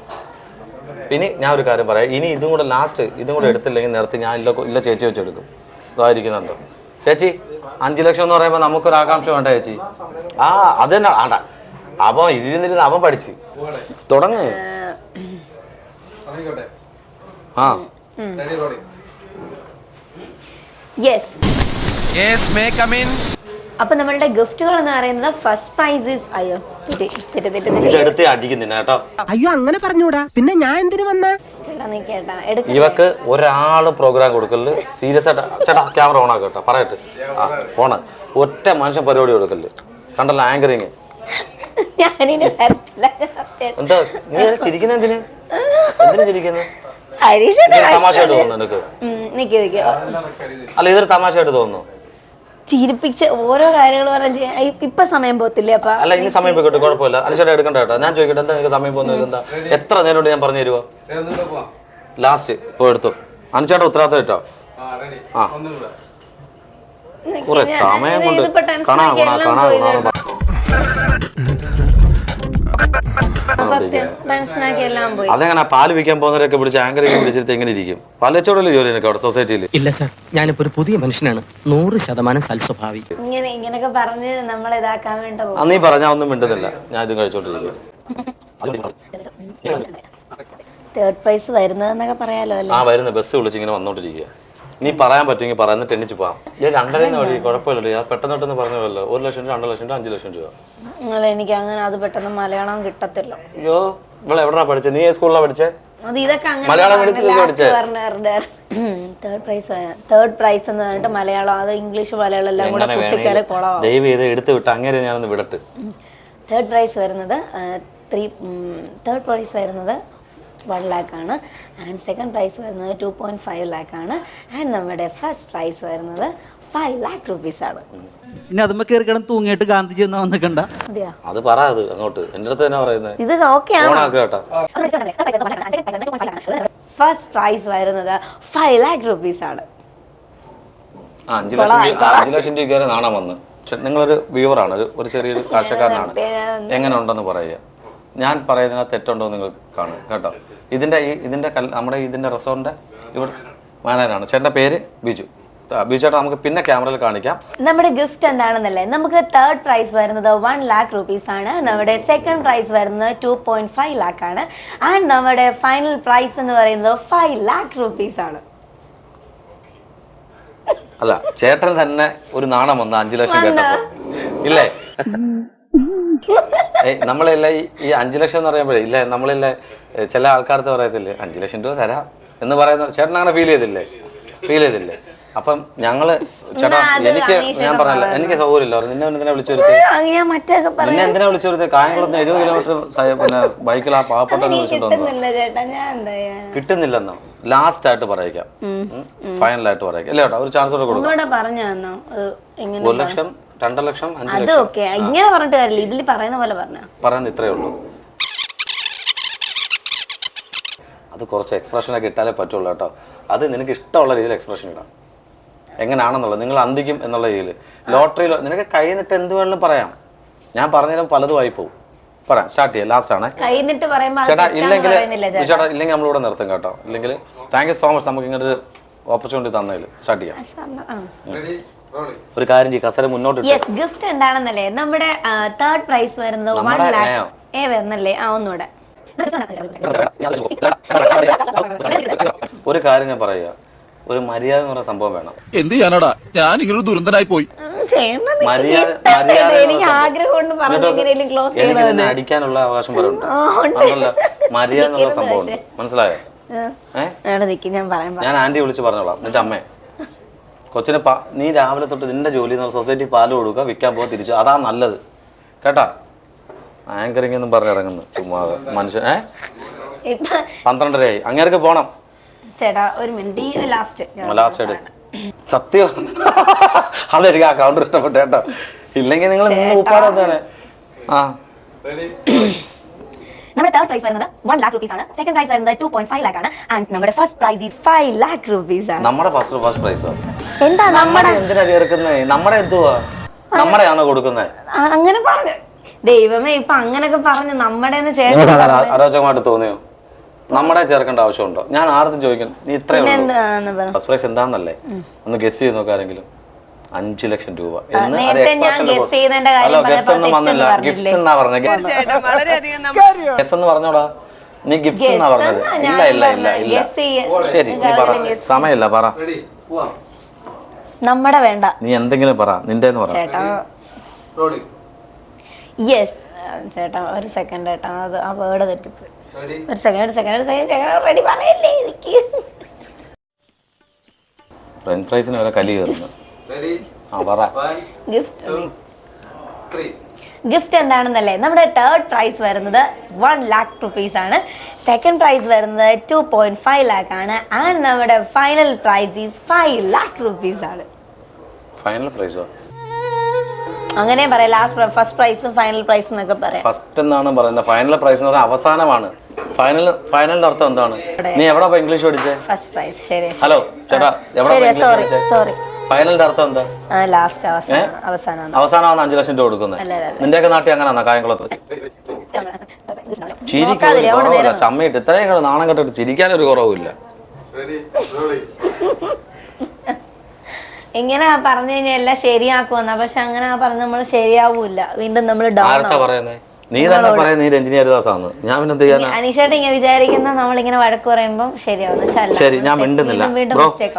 പിന്നെ ഞാൻ ഒരു കാര്യം പറയാം. ഇനി ഇതും കൂടെ ലാസ്റ്റ് ഇതും കൂടെ എടുത്തില്ലെങ്കിൽ നിർത്തി ഞാൻ ഇല്ല ഇല്ല ചേച്ചി വെച്ചെടുക്കും ഇതായിരിക്കുന്നുണ്ട് ചേച്ചി അഞ്ചു ലക്ഷം എന്ന് പറയുമ്പോൾ നമുക്കൊരു ആകാംക്ഷ വേണ്ട ചേച്ചി. ആ അത് തന്നെ ആണ്ട അവൻ ഇരുന്നിരുന്ന് അവൻ പഠിച്ച്. തുടങ്ങ്. ആ. Yes yes may come in അപ്പൊ നമ്മളുടെ ഗിഫ്റ്റുകൾ എന്ന് പറയുന്നത് ഫസ്റ്റ് പ്രൈസസ് അയ്യോ ഇതെടുത്ത് അടിക്കുന്നില്ല കേട്ടോ. അയ്യോ അങ്ങനെ പറഞ്ഞൂടാ. പിന്നെ ഞാൻ എന്തിനു വന്ന? ചേട്ടാ നീ കേട്ടാ. എടുക്ക. ഇവക്ക് ഒരാൾ പ്രോഗ്രാം കൊടുക്കൽ സീരിയസ് ആയിട്ട് ചേട്ടാ ക്യാമറ ഓൺ ആക്കട്ടോ പറയട്ടെ. ആ ഫോണ് ഒറ്റ മനുഷ്യൻ പരിപാടി കൊടുക്കൽ കണ്ടല്ലോ ആങ്കറിങ്. എന്താ നീ ചിരിക്കുന്ന എന്തിന്? എന്തിനു ചിരിക്കുന്നത് തമാശയായിട്ട് തോന്നുന്നു നിനക്ക്. അല്ല ഇതൊരു തമാശയായിട്ട് തോന്നുന്നു. ചിരിപ്പിച്ച് ഓരോ കാര്യങ്ങൾ പറഞ്ഞ് ഇപ്പൊ സമയം പോകത്തില്ലേ അപ്പൊ? അല്ല ഇനി സമയം പോയിക്കോട്ടെ കുഴപ്പമില്ല. അനുശേഷം എടുക്കണ്ട കേട്ടോ. ഞാൻ ചോദിക്കട്ടെ എന്താ നിങ്ങൾക്ക് സമയം പോകുന്നത് എന്താ? എത്ര നേരം കൊണ്ട് ഞാൻ പറഞ്ഞു തരുവോ? ലാസ്റ്റ് ഇപ്പൊ എടുത്തു. അനുചേട്ടാ ഉത്തരവാദിത്തം കേട്ടോ ആ കുറെ സമയം കൊണ്ട് കാണാ കാണാ കാണാ കാണാ സത്യം. ടെൻഷനാക്കി എല്ലാം പോയി. അതെങ്ങനെ പാൽ വിൽക്കാൻ പോകുന്നവരൊക്കെ പിടിച്ച് ആങ്കറിങ് പിടിച്ചിട്ട് എങ്ങനെ ഇരിക്കും? പാൽ വെച്ചോടല്ലേ ജോലി നിനക്ക് അവിടെ സൊസൈറ്റിയിൽ ഇല്ല സാർ ഞാനിപ്പോ ഒരു പുതിയ മനുഷ്യനാണ്. നൂറ് ശതമാനം സൽസ്വഭാവി. ഇങ്ങനെ ഇങ്ങനൊക്കെ പറഞ്ഞ് നമ്മളെ ഇതാക്കാൻ വേണ്ട നീ പറഞ്ഞാ ഒന്നും മിണ്ടുന്നില്ല. ഞാൻ ഇതും കഴിച്ചോണ്ടിരിക്കും. തേർഡ് പ്രൈസ് വരുന്നതെന്നൊക്കെ പറയാലോ അല്ലേ? ആ വരുന്ന. ബസ് വിളിച്ച് ഇങ്ങനെ വന്നോണ്ടിരിക്കുക നീ പറയാൻ പറ്റുമെങ്കിൽ പറയാം എന്നിട്ട് എണ്ണിച്ച് പോവാം. ഞാൻ രണ്ടരന്ന് വഴി കുഴപ്പമില്ലല്ലോ ഞാൻ പെട്ടെന്ന് പെട്ടെന്ന് പറഞ്ഞല്ലോ ഒരു ലക്ഷം രൂപ രണ്ട് ലക്ഷം രൂപ അഞ്ച് ലക്ഷം രൂപ. നിങ്ങൾ എനിക്ക് അങ്ങനെ അത് പെട്ടെന്ന് മലയാളം കിട്ടത്തില്ല. അയ്യോ ഇവിടെ എവിടെയാ പഠിച്ചത് നീ സ്കൂളിലാ അത് ഇതൊക്കെ മലയാളം പഠിച്ചേ? തേർഡ് പ്രൈസ് തേർഡ് പ്രൈസ് എന്ന് പറഞ്ഞിട്ട് മലയാളം അത് ഇംഗ്ലീഷ് മലയാളം എല്ലാം കൂടെ എങ്ങനെ കുട്ടിക്കാരെ വേണേലും കുളമാവും ദയവ് ചെയ്ത് എടുത്ത് വിട്ട് അങ്ങനെ ഞാനൊന്ന് വിടട്ട്. തേർഡ് പ്രൈസ് വരുന്നത് ത്രീ തേർഡ് പ്രൈസ് വരുന്നത് വൺ ലാക്ക് ആണ്. ആൻഡ് സെക്കൻഡ് പ്രൈസ് വരുന്നത് ടു പോയിന്റ് ഫൈവ് ലാക്ക് ആണ്. ആൻഡ് നമ്മുടെ ഫസ്റ്റ് പ്രൈസ് വരുന്നത് ഫൈവ് ലാക്ക് റുപ്പീസ് ആണ്. പിന്നെ അതുമ്പോ കയറി കിടന്ന് തൂങ്ങിയിട്ട് ഗാന്ധിജി ഒന്നും വന്നിക്കണ്ട അത് പറ അത് അങ്ങോട്ട്. എന്റെ അടുത്ത് തന്നെ പറയുന്നത് ഇത് ഓക്കെ ഫസ്റ്റ് പ്രൈസ് വരുന്നത് ഫൈവ് ലാക്ക് അഞ്ച് ലക്ഷം അഞ്ച് ലക്ഷം രൂപ കയറി നാണാൻ വന്ന്. നിങ്ങളൊരു വ്യൂവറാണ്. ഒരു ഒരു ചെറിയൊരു കാഴ്ചക്കാരനാണ്. എങ്ങനെ ഉണ്ടെന്ന് പറയുക. ഞാൻ പറയുന്നതിനകത്ത് തെറ്റുണ്ടോ നിങ്ങൾ കാണും കേട്ടോ? ഇതിന്റെ ഈ ഇതിന്റെ കൽ- നമ്മുടെ ഇതിന്റെ റെസ്റ്റോറന്റ് ഇവിടെ മാനേജറാണ്. ചേട്ടന്റെ പേര് ബിജു. നമുക്ക് പിന്നെ ക്യാമറയിൽ കാണിക്കാം. നമ്മുടെ ഗിഫ്റ്റ് എന്താണെന്നല്ലേ? നമുക്ക് തേർഡ് പ്രൈസ് വരുന്നത് വൺ ലാക്ക് റുപ്പീസ് ആണ്. നമ്മുടെ സെക്കൻഡ് പ്രൈസ് വരുന്നത് ടു പോയിന്റ് ഫൈവ് ലാക്ക് ആണ്. ആൻഡ് നമ്മുടെ ഫൈനൽ പ്രൈസ് എന്ന് പറയുന്നത് ഫൈവ് ലാക്ക് റുപ്പീസ് ആണ്. അല്ല ചേട്ടൻ തന്നെ ഒരു നാണം വന്ന അഞ്ചു ലക്ഷം കേട്ടപ്പോ. ഇല്ലേ? നമ്മളെല്ലാം ഈ അഞ്ചു ലക്ഷം എന്ന് പറയുമ്പോഴേ ഇല്ല നമ്മളില്ലേ ചില ആൾക്കാർക്ക് പറയത്തില്ലേ അഞ്ചു ലക്ഷം രൂപ തരാം എന്ന് പറയുന്ന ചേട്ടൻ അങ്ങനെ ഫീൽ ചെയ്തില്ലേ? ഫീൽ ചെയ്തില്ലേ? അപ്പം ഞങ്ങൾ ചേട്ടാ എനിക്ക് ഞാൻ പറഞ്ഞല്ല എനിക്ക് സൗകര്യമില്ല നിന്നെ എന്തിനാ വിളിച്ചു നിന്നെ എന്തിനാ വിളിച്ചു വരുത്തേ? കായംകുളത്ത് എഴുപത് കിലോമീറ്റർ പിന്നെ ബൈക്കിൽ ആ പാവപ്പെട്ട? കിട്ടുന്നില്ലെന്നോ? ലാസ്റ്റ് ആയിട്ട് പറയിക്കാം. ഫൈനലായിട്ട് പറയിക്കാം. അല്ലേ ചേട്ടാ ഒരു ചാൻസ് കൂടെ കൊടുക്കും. ഒരു ലക്ഷം രണ്ടര ലക്ഷം അഞ്ച് അത് ലക്ഷം. ഓക്കെ. ഇങ്ങനെ പറഞ്ഞിട്ട് കാര്യമില്ല. ഇതിൽ പറയുന്ന പോലെ പറഞ്ഞ. പറയുന്നത് ഇത്രയേ ഉള്ളൂ. അത് കുറച്ച് എക്സ്പ്രഷനൊക്കെ ഇട്ടാലേ പറ്റുള്ളൂ കേട്ടോ. അത് നിനക്ക് ഇഷ്ടമുള്ള രീതിയിൽ എക്സ്പ്രഷൻ ഇടാം. എങ്ങനെയാണെന്നുള്ളത് നിങ്ങൾ അന്തിക്കും എന്നുള്ള രീതിയിൽ. ലോട്ടറിയിൽ നിനക്ക് കഴിയുന്നിട്ട് എന്ത് വേണമെങ്കിലും പറയാം. ഞാൻ പറഞ്ഞാലും പലതും ആയി പോകും പറയാം. സ്റ്റാർട്ട് ചെയ്യാം. ലാസ്റ്റ് ആണ്. കൈന്നിട്ട് പറയുമ്പോ അത് ചേട്ടാ തെറ്റാന്ന് ഇല്ലെങ്കിൽ പറയുന്നില്ല ചേട്ടാ. ചേട്ടാ ഇല്ലെങ്കിൽ നമ്മളിവിടെ നിർത്തും കേട്ടോ. ഇല്ലെങ്കിൽ താങ്ക് യു സോ മച്ച് നമുക്ക് ഇങ്ങനൊരു ഒരു ഓപ്പർച്യൂണിറ്റി തന്നതിൽ സ്റ്റാർട്ട് ചെയ്യാം ഒരു കാര്യം ചെയ്യും കസര മുന്നോട്ട് ഇട്ട് യെസ് ഗിഫ്റ്റ് എന്താണെന്നല്ലേ? നമ്മുടെ തേർഡ് പ്രൈസ് വരുന്നത് വൺ ലാക്ക് ഏ വരുന്നല്ലേ? ആ ഒന്നുകൂടെ. ഒരു കാര്യം ഞാൻ പറയുക ഒരു മര്യാദ എന്ന് പറയുന്ന സംഭവം വേണം. എന്ത് ചെയ്യാനടാ? ഞാൻ ഇങ്ങനെ ദുരന്തനായി പോയി. ചെയ്യണം മര്യാദ മര്യാദ എനിക്ക് ആഗ്രഹം കൊണ്ട് പറഞ്ഞു ക്ലോസ് എനിക്ക് ചെയ്യണമെന്ന് നിന്നെ അടിക്കാനുള്ള അവകാശം ഉണ്ട്. മര്യാദ എന്നുള്ള സംഭവം മനസ്സിലായോ? ഞാൻ ആന്റി വിളിച്ച് പറഞ്ഞോളാം. എന്നിട്ട് അമ്മേ കൊച്ചിനെ പാ നീ രാവിലെ തൊട്ട് നിന്റെ ജോലി എന്ന് സൊസൈറ്റി പാൽ കൊടുക്കുക വിൽക്കാൻ പോകാൻ തിരിച്ചു അതാ നല്ലത്. കേട്ടാ? ആങ്കറിംഗ് എന്നും പറഞ്ഞിറങ്ങുന്നു ചുമ്മാ മനുഷ്യൻ ഏ? പന്ത്രണ്ടരയായി. അങ്ങേർക്ക് പോണം. ചേട്ടാ ഒരു മിനിറ്റ്. ഈ ലാസ്റ്റ് ലാസ്റ്റ് എടു സത്യം. അതെനിക്ക് ആ കൗണ്ടർ ഇഷ്ടപ്പെട്ടു കേട്ടോ. ഇല്ലെങ്കിൽ നിങ്ങൾ നിന്ന് ഉപ്പാടെ തന്നെ ആ. നമ്മുടെ തേർഡ് പ്രൈസ് വരുന്നത് വൺ ലാക്ക് റുപ്പീസ് ആണ്. സെക്കൻഡ് പ്രൈസ് വരുന്നത് ടു പോയിന്റ് ഫൈവ് ലാക്ക് ആണ്. ആൻഡ് നമ്മുടെ ഫസ്റ്റ് പ്രൈസ് ഈ ഫൈവ് ലാക്ക് റുപ്പീസ് ആണ്. നമ്മുടെ ഫസ്റ്റ് ഫസ്റ്റ് പ്രൈസ് എന്താ നമ്മുടെ എന്തിനാ ചേർക്കുന്നത് നമ്മുടെ എന്തുവാ? നമ്മുടെ കൊടുക്കുന്നേ? കൊടുക്കുന്നത് അങ്ങനെ പറഞ്ഞു. ദൈവമേ ഇപ്പൊ അങ്ങനൊക്കെ പറഞ്ഞു നമ്മുടെ അരോചകമായിട്ട് തോന്നിയോ? നമ്മുടെ ചേർക്കേണ്ട ആവശ്യമുണ്ടോ? ഞാൻ ആർക്കും ചോദിക്കുന്നു നീ ഇത്രയേ എന്താണെന്നല്ലേ ഒന്ന് ഗസ് ചെയ്ത് നോക്കാം ആരെങ്കിലും. അഞ്ചു ലക്ഷം രൂപ എന്ന് അത് നേരത്തെ ഞാൻ expression ൽ guess കൊടു- ചെയ്തതിന്റെ കാര്യം ഹലോ ഗസ് പറഞ്ഞപ്പോ ഒന്നും വന്നില്ല. ഗിഫ്റ്റ് എന്നാ പറഞ്ഞത്. ഗസ് എന്ന് പറഞ്ഞോടാ. നീ ഗിഫ്റ്റ് എന്നാ പറഞ്ഞത്? ഇല്ല ഇല്ല ഇല്ല. ഇല്ല. ശരി നീ പറ. സമയമില്ല പറ. നമ്മുടെ വേണ്ട. നീ എന്തെങ്കിലും പറ. നിന്റെ പറ. ചേട്ടാ യെസ് ചേട്ടാ ഒരു സെക്കൻഡ് ചേട്ടാ അത് ആ വേർഡ് തെറ്റിപ്പോയി. ഒരു സെക്കൻഡ് ഒരു സെക്കൻഡ് ഒരു സെക്കൻഡ് ചേട്ടാ റെഡി പറയല്ലേ എനിക്ക്. ഫ്രഞ്ച് ഫ്രൈസിന് വരെ കലി കയറുന്നു. ഗിഫ്റ്റ് ഗിഫ്റ്റ് എന്താണെന്നല്ലേ? നമ്മുടെ തേർഡ് പ്രൈസ് വരുന്നത് വൺ ലാക്ക് റുപ്പീസ് ആണ്. സെക്കൻഡ് പ്രൈസ് വരുന്നത് ടു പോയിന്റ് ഫൈവ് ലാക്ക് ആണ്. ആൻഡ് നമ്മുടെ final prize is five lakh rupees ആണ്. ഫൈനൽ പ്രൈസോ അങ്ങനെ പറയാം. ലാസ്റ്റ് ഫസ്റ്റ് പ്രൈസും ഫൈനൽ പ്രൈസ് എന്നൊക്കെ പറയാം. ഫസ്റ്റ് എന്നാണ് പറയുന്നത്. ഫൈനൽ പ്രൈസ് എന്ന് പറഞ്ഞാൽ അവസാനമാണ്. ഫൈനൽ ഫൈനലിന്റെ അർത്ഥം എന്താണ്? നീ എവിടെ ഇംഗ്ലീഷ് പഠിച്ചേ? ഫസ്റ്റ് പ്രൈസ് ശരി ഹലോ ചേട്ടാ സോറി സോറി ഫൈനലിന്റെ അർത്ഥം എന്താ? ലാസ്റ്റ് അവസാനം. ഏ? അവസാനമാണ് അവസാനമാണ് അഞ്ചു ലക്ഷം രൂപ കൊടുക്കുന്നത്. നിന്റെയൊക്കെ നാട്ടിൽ അങ്ങനെയാണോ കായംകുളത്ത്? നേരം? ചമ്മയിട്ട് ഇത്രയും കൂടെ നാണം കെട്ടിട്ട് ചിരിക്കാനൊരു കുറവില്ല ഇങ്ങനെ പറഞ്ഞു കഴിഞ്ഞാൽ എല്ലാം ശരിയാക്കുമെന്ന. പക്ഷെ അങ്ങനെ പറഞ്ഞ് നമ്മൾ ശരിയാവൂല വീണ്ടും നമ്മൾ ഡൗൺ ആരത്താ പറയുന്നേ? നീ തന്നെ പറയാം നീ രഞ്ജിനി ഹരിദാസാന്ന് ഞാൻ പിന്നെ ചെയ്യാനാ? അനീഷേട്ട ഇങ്ങനെ വിചാരിക്കുന്ന നമ്മളിങ്ങനെ വഴക്ക് പറയുമ്പോൾ ശരിയാവും. ശരി ഞാൻ മിണ്ടുന്നില്ല.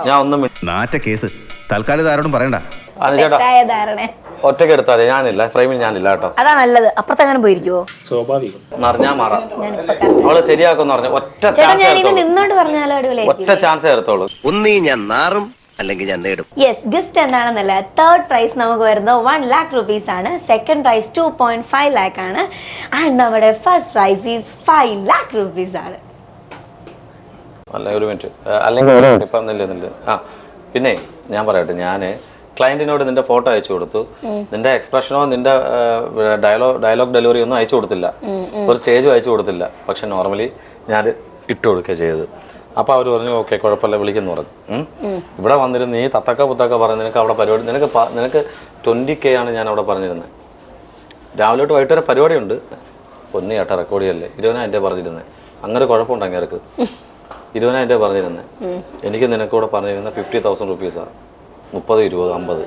ഞാൻ ഒന്നും മിണ്ട- നാറ്റ കേസ് തൽക്കാലം ഇതാരോടും പറയണ്ട. അനുചേട്ടാ തെറ്റായ ധാരണ. ഒറ്റയ്ക്ക് എടുത്താൽ മതി ഞാനില്ല ഫ്രെയിമിൽ ഞാനില്ല കേട്ടോ. അതാ നല്ലത്. അപ്പുറത്തങ്ങനെ പോയിരിക്കുവോ? നിറഞ്ഞാ മാറാം. ഞാനിപ്പോ. അവൾ ശരിയാക്കുമെന്ന് പറഞ്ഞു ഒറ്റ ചേട്ടാ ചാൻസ് ഞാൻ ഇനി എടുത്തോളൂ പറഞ്ഞാലോ അടിപൊളിയായിരിക്കും. ഒറ്റ ചാൻസ് എടുത്തോളൂ. ഒന്നീ ഞാൻ നാറും അല്ലെങ്കിൽ ഞാൻ നേടും. യെസ് ഗിഫ്റ്റ് എന്താണെന്നല്ല തേർഡ് പ്രൈസ് നമുക്ക് വരുന്നത് വൺ ലാക്ക് റുപ്പീസ് ആണ്. Second prize two point five lakh ആണ്. ആൻഡ് നമ്മുടെ first prize is five lakh rupees ആണ്. അല്ല ഒരു മിനിറ്റ് അല്ലെങ്കിൽ ഇപ്പം നില്ല നില്ല ആ പിന്നെ ഞാൻ പറയട്ടെ ഞാൻ ക്ലയന്റിനോട് നിന്റെ ഫോട്ടോ അയച്ചു കൊടുത്തു. നിന്റെ എക്സ്പ്രഷനോ നിന്റെ ഡയലോഗ് ഡയലോഗ് ഡെലിവറി ഒന്നും അയച്ചു കൊടുത്തില്ല. ഒരു സ്റ്റേജും അയച്ചു കൊടുത്തില്ല. പക്ഷെ നോർമലി ഞാൻ ഇട്ട് കൊടുക്കുക ചെയ്തത്. അപ്പോൾ അവർ പറഞ്ഞു ഓക്കെ കുഴപ്പമില്ല വിളിക്കുന്നു പറഞ്ഞു. ഇവിടെ വന്നിരുന്ന് നീ തത്തക്ക പുത്തക്ക പറഞ്ഞു നിനക്ക് അവിടെ പരിപാടി നിനക്ക് നിനക്ക് ട്വന്റി കെ ആണ് ഞാൻ അവിടെ പറഞ്ഞിരുന്നത്. രാവിലെ തൊട്ട് വൈകിട്ട് വരെ പരിപാടിയുണ്ട്. പൊന്നി ഏട്ടാ റെക്കോർഡ് ചെയ്യല്ലേ? ഇരുപതിനായിരം രൂപ പറഞ്ഞിരുന്നത് അങ്ങനെ കുഴപ്പമുണ്ട് അങ്ങേർക്ക്. ഇരുപതിനായിരം രൂപ പറഞ്ഞിരുന്നത് എനിക്ക് നിനക്കൂടെ പറഞ്ഞിരുന്ന ഫിഫ്റ്റി തൗസൻഡ് റുപ്പീസാണ് മുപ്പത് ഇരുപത് അമ്പത്.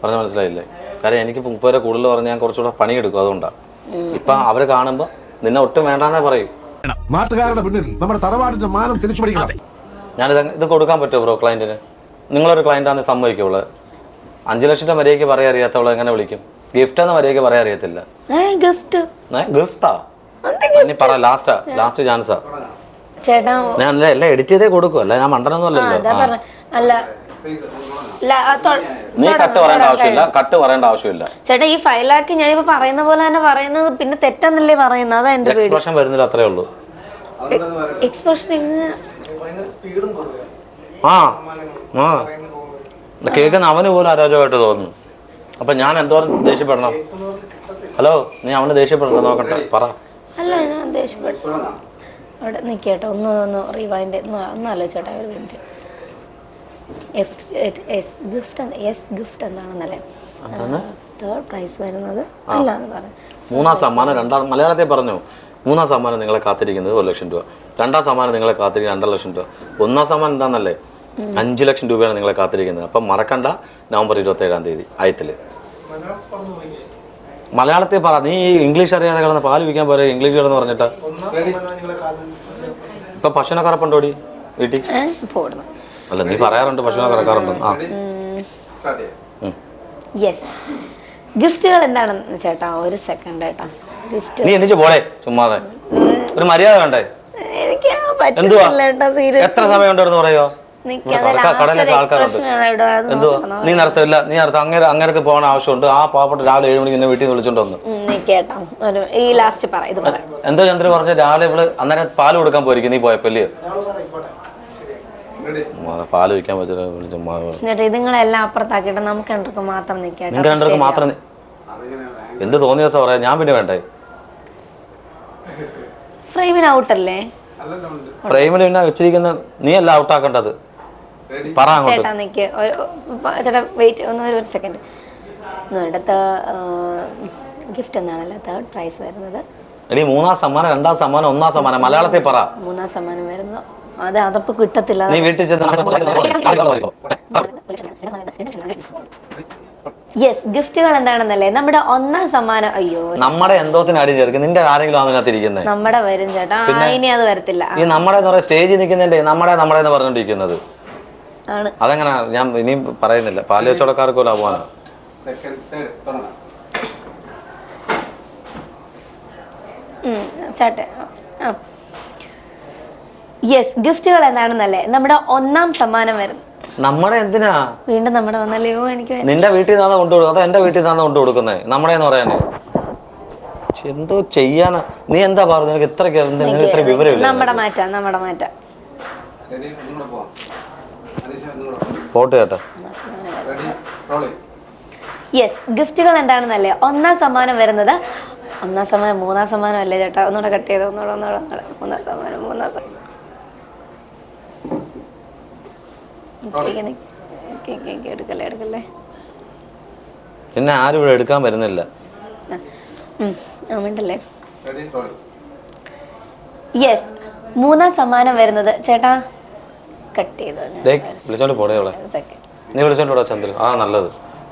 പറഞ്ഞാൽ മനസ്സിലായില്ലേ? കാര്യം എനിക്ക് മുപ്പത് രൂപ കൂടുതൽ പറഞ്ഞാൽ ഞാൻ കുറച്ചുകൂടെ പണിയെടുക്കും അതുകൊണ്ടാണ് ഇപ്പം അവർ കാണുമ്പോൾ നിന്നെ ഒട്ടും വേണ്ടാന്നേ പറയും. നാട്ടുകാരുടെ പിന്നിൽ നമ്മുടെ തറവാടിന്റെ മാനം തിരിച്ചു പിടിക്കണം. ഞാനിത് ഇത് കൊടുക്കാൻ പറ്റുമോ ബ്രോ ക്ലയന്റിന് നിങ്ങളൊരു ക്ലയന്റാന്ന് സമ്മതിക്കുള്ളൂ അഞ്ച് ലക്ഷം രൂപ മര്യാദയ്ക്ക് പറയാൻ അറിയാത്തവളെ എങ്ങനെ വിളിക്കും? ഗിഫ്റ്റ് എന്ന് മര്യാദയ്ക്ക് പറയാൻ അറിയത്തില്ല. ഗിഫ്റ്റ്. പറ ലാസ്റ്റാ ലാസ്റ്റ് ചാൻസാ ചേട്ടാ ഞാൻ അല്ല എല്ലാം എഡിറ്റ് ചെയ്തേ കൊടുക്കും. അല്ല ഞാൻ മണ്ടനൊന്നും ആ, അല്ലല്ലോ. അതാ ആ. പറഞ്ഞ. അല്ല നീ കട്ട് പറയേണ്ട ആവശ്യമില്ല. കട്ട് പറയേണ്ട ആവശ്യമില്ല. ചേട്ടാ ഈ ഫൈവ് ലാക്ക് ഞാനിപ്പോ പറയുന്ന പോലെ തന്നെ പറയുന്നത് പിന്നെ തെറ്റെന്നല്ലേ പറയുന്നത്? അതാ എന്റെ എക്സ്പ്രഷൻ വരുന്നില്ല അത്രേ ഉള്ളൂ. എക്സ്പ്രഷൻ ആ ആ. കേൾക്കുന്ന അവന് പോലും അരാജകമായിട്ട് തോന്നുന്നു. അപ്പൊ ഞാൻ എന്തോരം ദേഷ്യപ്പെടണം. ഹലോ നീ അവന് ദേഷ്യപ്പെടണം നോക്കട്ടെ പറ. അല്ല ഞാൻ ദേഷ്യപ്പെട്ടു. അവിടെ നിൽക്കട്ടെ. ഒന്ന് ഒന്ന് റിവൈൻഡ് ഒന്ന് ഒന്ന് ആലോചിച്ചോട്ടെ ഒരു minute F S gift S gift എന്താണെന്നല്ലേ? തേർഡ് പ്രൈസ് വരുന്നത് അല്ല എന്ന് പറഞ്ഞു മൂന്നാം സമ്മാനം രണ്ടാം മലയാളത്തിൽ പറഞ്ഞു. മൂന്നാം സമ്മാനം നിങ്ങളെ കാത്തിരിക്കുന്നത് ഒരു ലക്ഷം രൂപ. രണ്ടാം സമ്മാനം നിങ്ങളെ കാത്തിരിക്കുന്നത് രണ്ടര ലക്ഷം രൂപ. ഒന്നാം സമ്മാനം എന്താണെന്നല്ലേ അഞ്ച് ലക്ഷം രൂപയാണ് നിങ്ങളെ കാത്തിരിക്കുന്നത്. അപ്പം മറക്കണ്ട നവംബർ ഇരുപത്തി ഏഴാം തീയതി ആയത്തിൽ. മലയാളത്തിൽ പറ. നീ ഇംഗ്ലീഷ് അറിയാതെ കിടന്ന് പാൽ വിൽക്കാൻ പോരെ ഇംഗ്ലീഷ് കിടന്ന് പറഞ്ഞിട്ട്. ഇപ്പൊ പശുവിനെ കറപ്പുണ്ടോടി വീട്ടിൽ? അല്ല നീ പറയാറുണ്ട് പശുവിനെ കറക്കാറുണ്ട്. ആ. യെസ് ഗിഫ്റ്റുകൾ എന്താണെന്ന് ചേട്ടാ? ഒരു സെക്കൻഡ് ചേട്ടാ ഗിഫ്റ്റ്. നീ എന്നിച്ച് പോളെ ചുമ്മാതെ. ഒരു മര്യാദ വേണ്ടേ? എനിക്ക് പറ്റില്ല എത്ര സമയം ഉണ്ടായിരുന്നു പറയോ നിൽക്കാതെ ഇവിടെ കട- കടയിലൊക്കെ ആൾക്കാരുണ്ട്. എന്തുവാ നീ നടത്തില്ല. നീ നടത്ത. അങ്ങനെ അങ്ങനെയൊക്കെ പോകാൻ ആവശ്യമുണ്ട്. ആ പാവപ്പെട്ട രാവിലെ ഏഴ് മണിക്ക് നിന്നെ വീട്ടിൽ നിന്ന് വിളിച്ചോണ്ട് വന്നു. ഈ ലാസ്റ്റ് പറ ഇത് എന്തോ ചന്ദ്രൻ പറഞ്ഞ രാവിലെ ഇവൾ അന്നേരം പാൽ കൊടുക്കാൻ പോയിരിക്കും. നീ പോയപ്പോ അല്ലയോ പാൽ വയ്ക്കാൻ പറ്റില്ല. എന്നിട്ട് അപ്പുറത്താക്കിയിട്ട് നമുക്ക് രണ്ടർക്ക് മാത്രം നിൽക്കാം രണ്ടർക്ക് മാത്രം എന്ത് തോന്നിയ ദിവസം പറയാം. ഞാൻ പിന്നെ വേണ്ടേ? ഫ്രെയിമിന് ഔട്ടല്ലേ ഫ്രെയിമിൽ പിന്നെ വെച്ചിരിക്കുന്ന നീ അല്ല ഔട്ടാക്കേണ്ടത് പറ അങ്ങോട്ട്. ചേട്ടാ നിക്ക്. ചേട്ടാ വെയിറ്റ് ഒന്ന് ഒരു- സെക്കൻഡ് അടുത്ത ഗിഫ്റ്റ് എന്നാണല്ലോ തേർഡ് പ്രൈസ് വരുന്നത്. എടി മൂന്നാം സമ്മാനം രണ്ടാം സമ്മാനം ഒന്നാം സമ്മാനം. മലയാളത്തിൽ പറ. മൂന്നാം സമ്മാനം വരുന്നത് അത് അതപ്പോ കിട്ടത്തില്ല. നീ വീട്ടിൽ ചെന്ന് യെസ് ഗിഫ്റ്റുകൾ എന്താണെന്നല്ലേ? നമ്മുടെ ഒന്നാം സമ്മാനം. അയ്യോ നമ്മുടെ എന്തോത്തിന് അടി ചേർക്കും? നിന്റെ ആരെങ്കിലും അതിനകത്ത് ഇരിക്കുന്നത് നമ്മുടെ വരും ചേട്ടാ. ഇനി അത് വരത്തില്ല. ഈ നമ്മുടെ സ്റ്റേജിൽ നിൽക്കുന്നതിന്റെ നമ്മുടെ നമ്മുടെ എന്ന് പറഞ്ഞോണ്ടിരിക്കുന്നത് ആണ്. അതെങ്ങനെ? ഞാൻ ഇനിയും പറയുന്നില്ല. പാൽ കച്ചവടക്കാർക്ക് ലാഭമാണ് യെസ് ഗിഫ്റ്റുകൾ എന്താണെന്നല്ലേ? നമ്മുടെ ഒന്നാം സമ്മാനം വരും. നമ്മുടെ എന്തിനാ? വീണ്ടും നമ്മുടെ വന്നല്ലയോ എനിക്ക് നിന്റെ വീട്ടിൽ നിന്നാണ് കൊണ്ടു അതോ എന്റെ വീട്ടിൽ നിന്നാണ് കൊണ്ടു കൊടുക്കുന്നത് നമ്മുടെ എന്ന് പറയാന് എന്തോ ചെയ്യാനാ? നീ എന്താ പറഞ്ഞു നിനക്ക് ഇത്ര നിനക്ക് ഇത്ര വിവരമില്ല. നമ്മുടെ മാറ്റാം നമ്മുടെ മാറ്റാം. ഫോട്ടോ കേട്ടോ യെസ് ഗിഫ്റ്റുകൾ എന്താണെന്നല്ലേ? ഒന്നാം സമ്മാനം വരുന്നത്. ഒന്നാം സമ്മാനം മൂന്നാം സമ്മാനം അല്ലേ ചേട്ടാ? ഒന്നുകൂടെ കട്ട് ചെയ്തോ? ഒന്നുകൂടെ ഒന്നുകൂടെ ഒന്നുകൂടെ. മൂന്നാം സമ്മാനം മൂന്നാം സമ്മാനം ഓക്കേ, ഓക്കേ, ഓക്കേ, ഓക്കേ, എടുക്കല്ലേ എടുക്കല്ലേ? പിന്നെ ആരും ഇവിടെ എടുക്കാൻ വരുന്നില്ല. യെസ് മൂന്നാം സമ്മാനം വരുന്നത്. ചേട്ടാ കട്ട് വിളിച്ചോണ്ട് പോടേ അവളെ. നീ വിളിച്ചോണ്ട് പോടാ ചന്ദ്രൻ ആ നല്ലത്.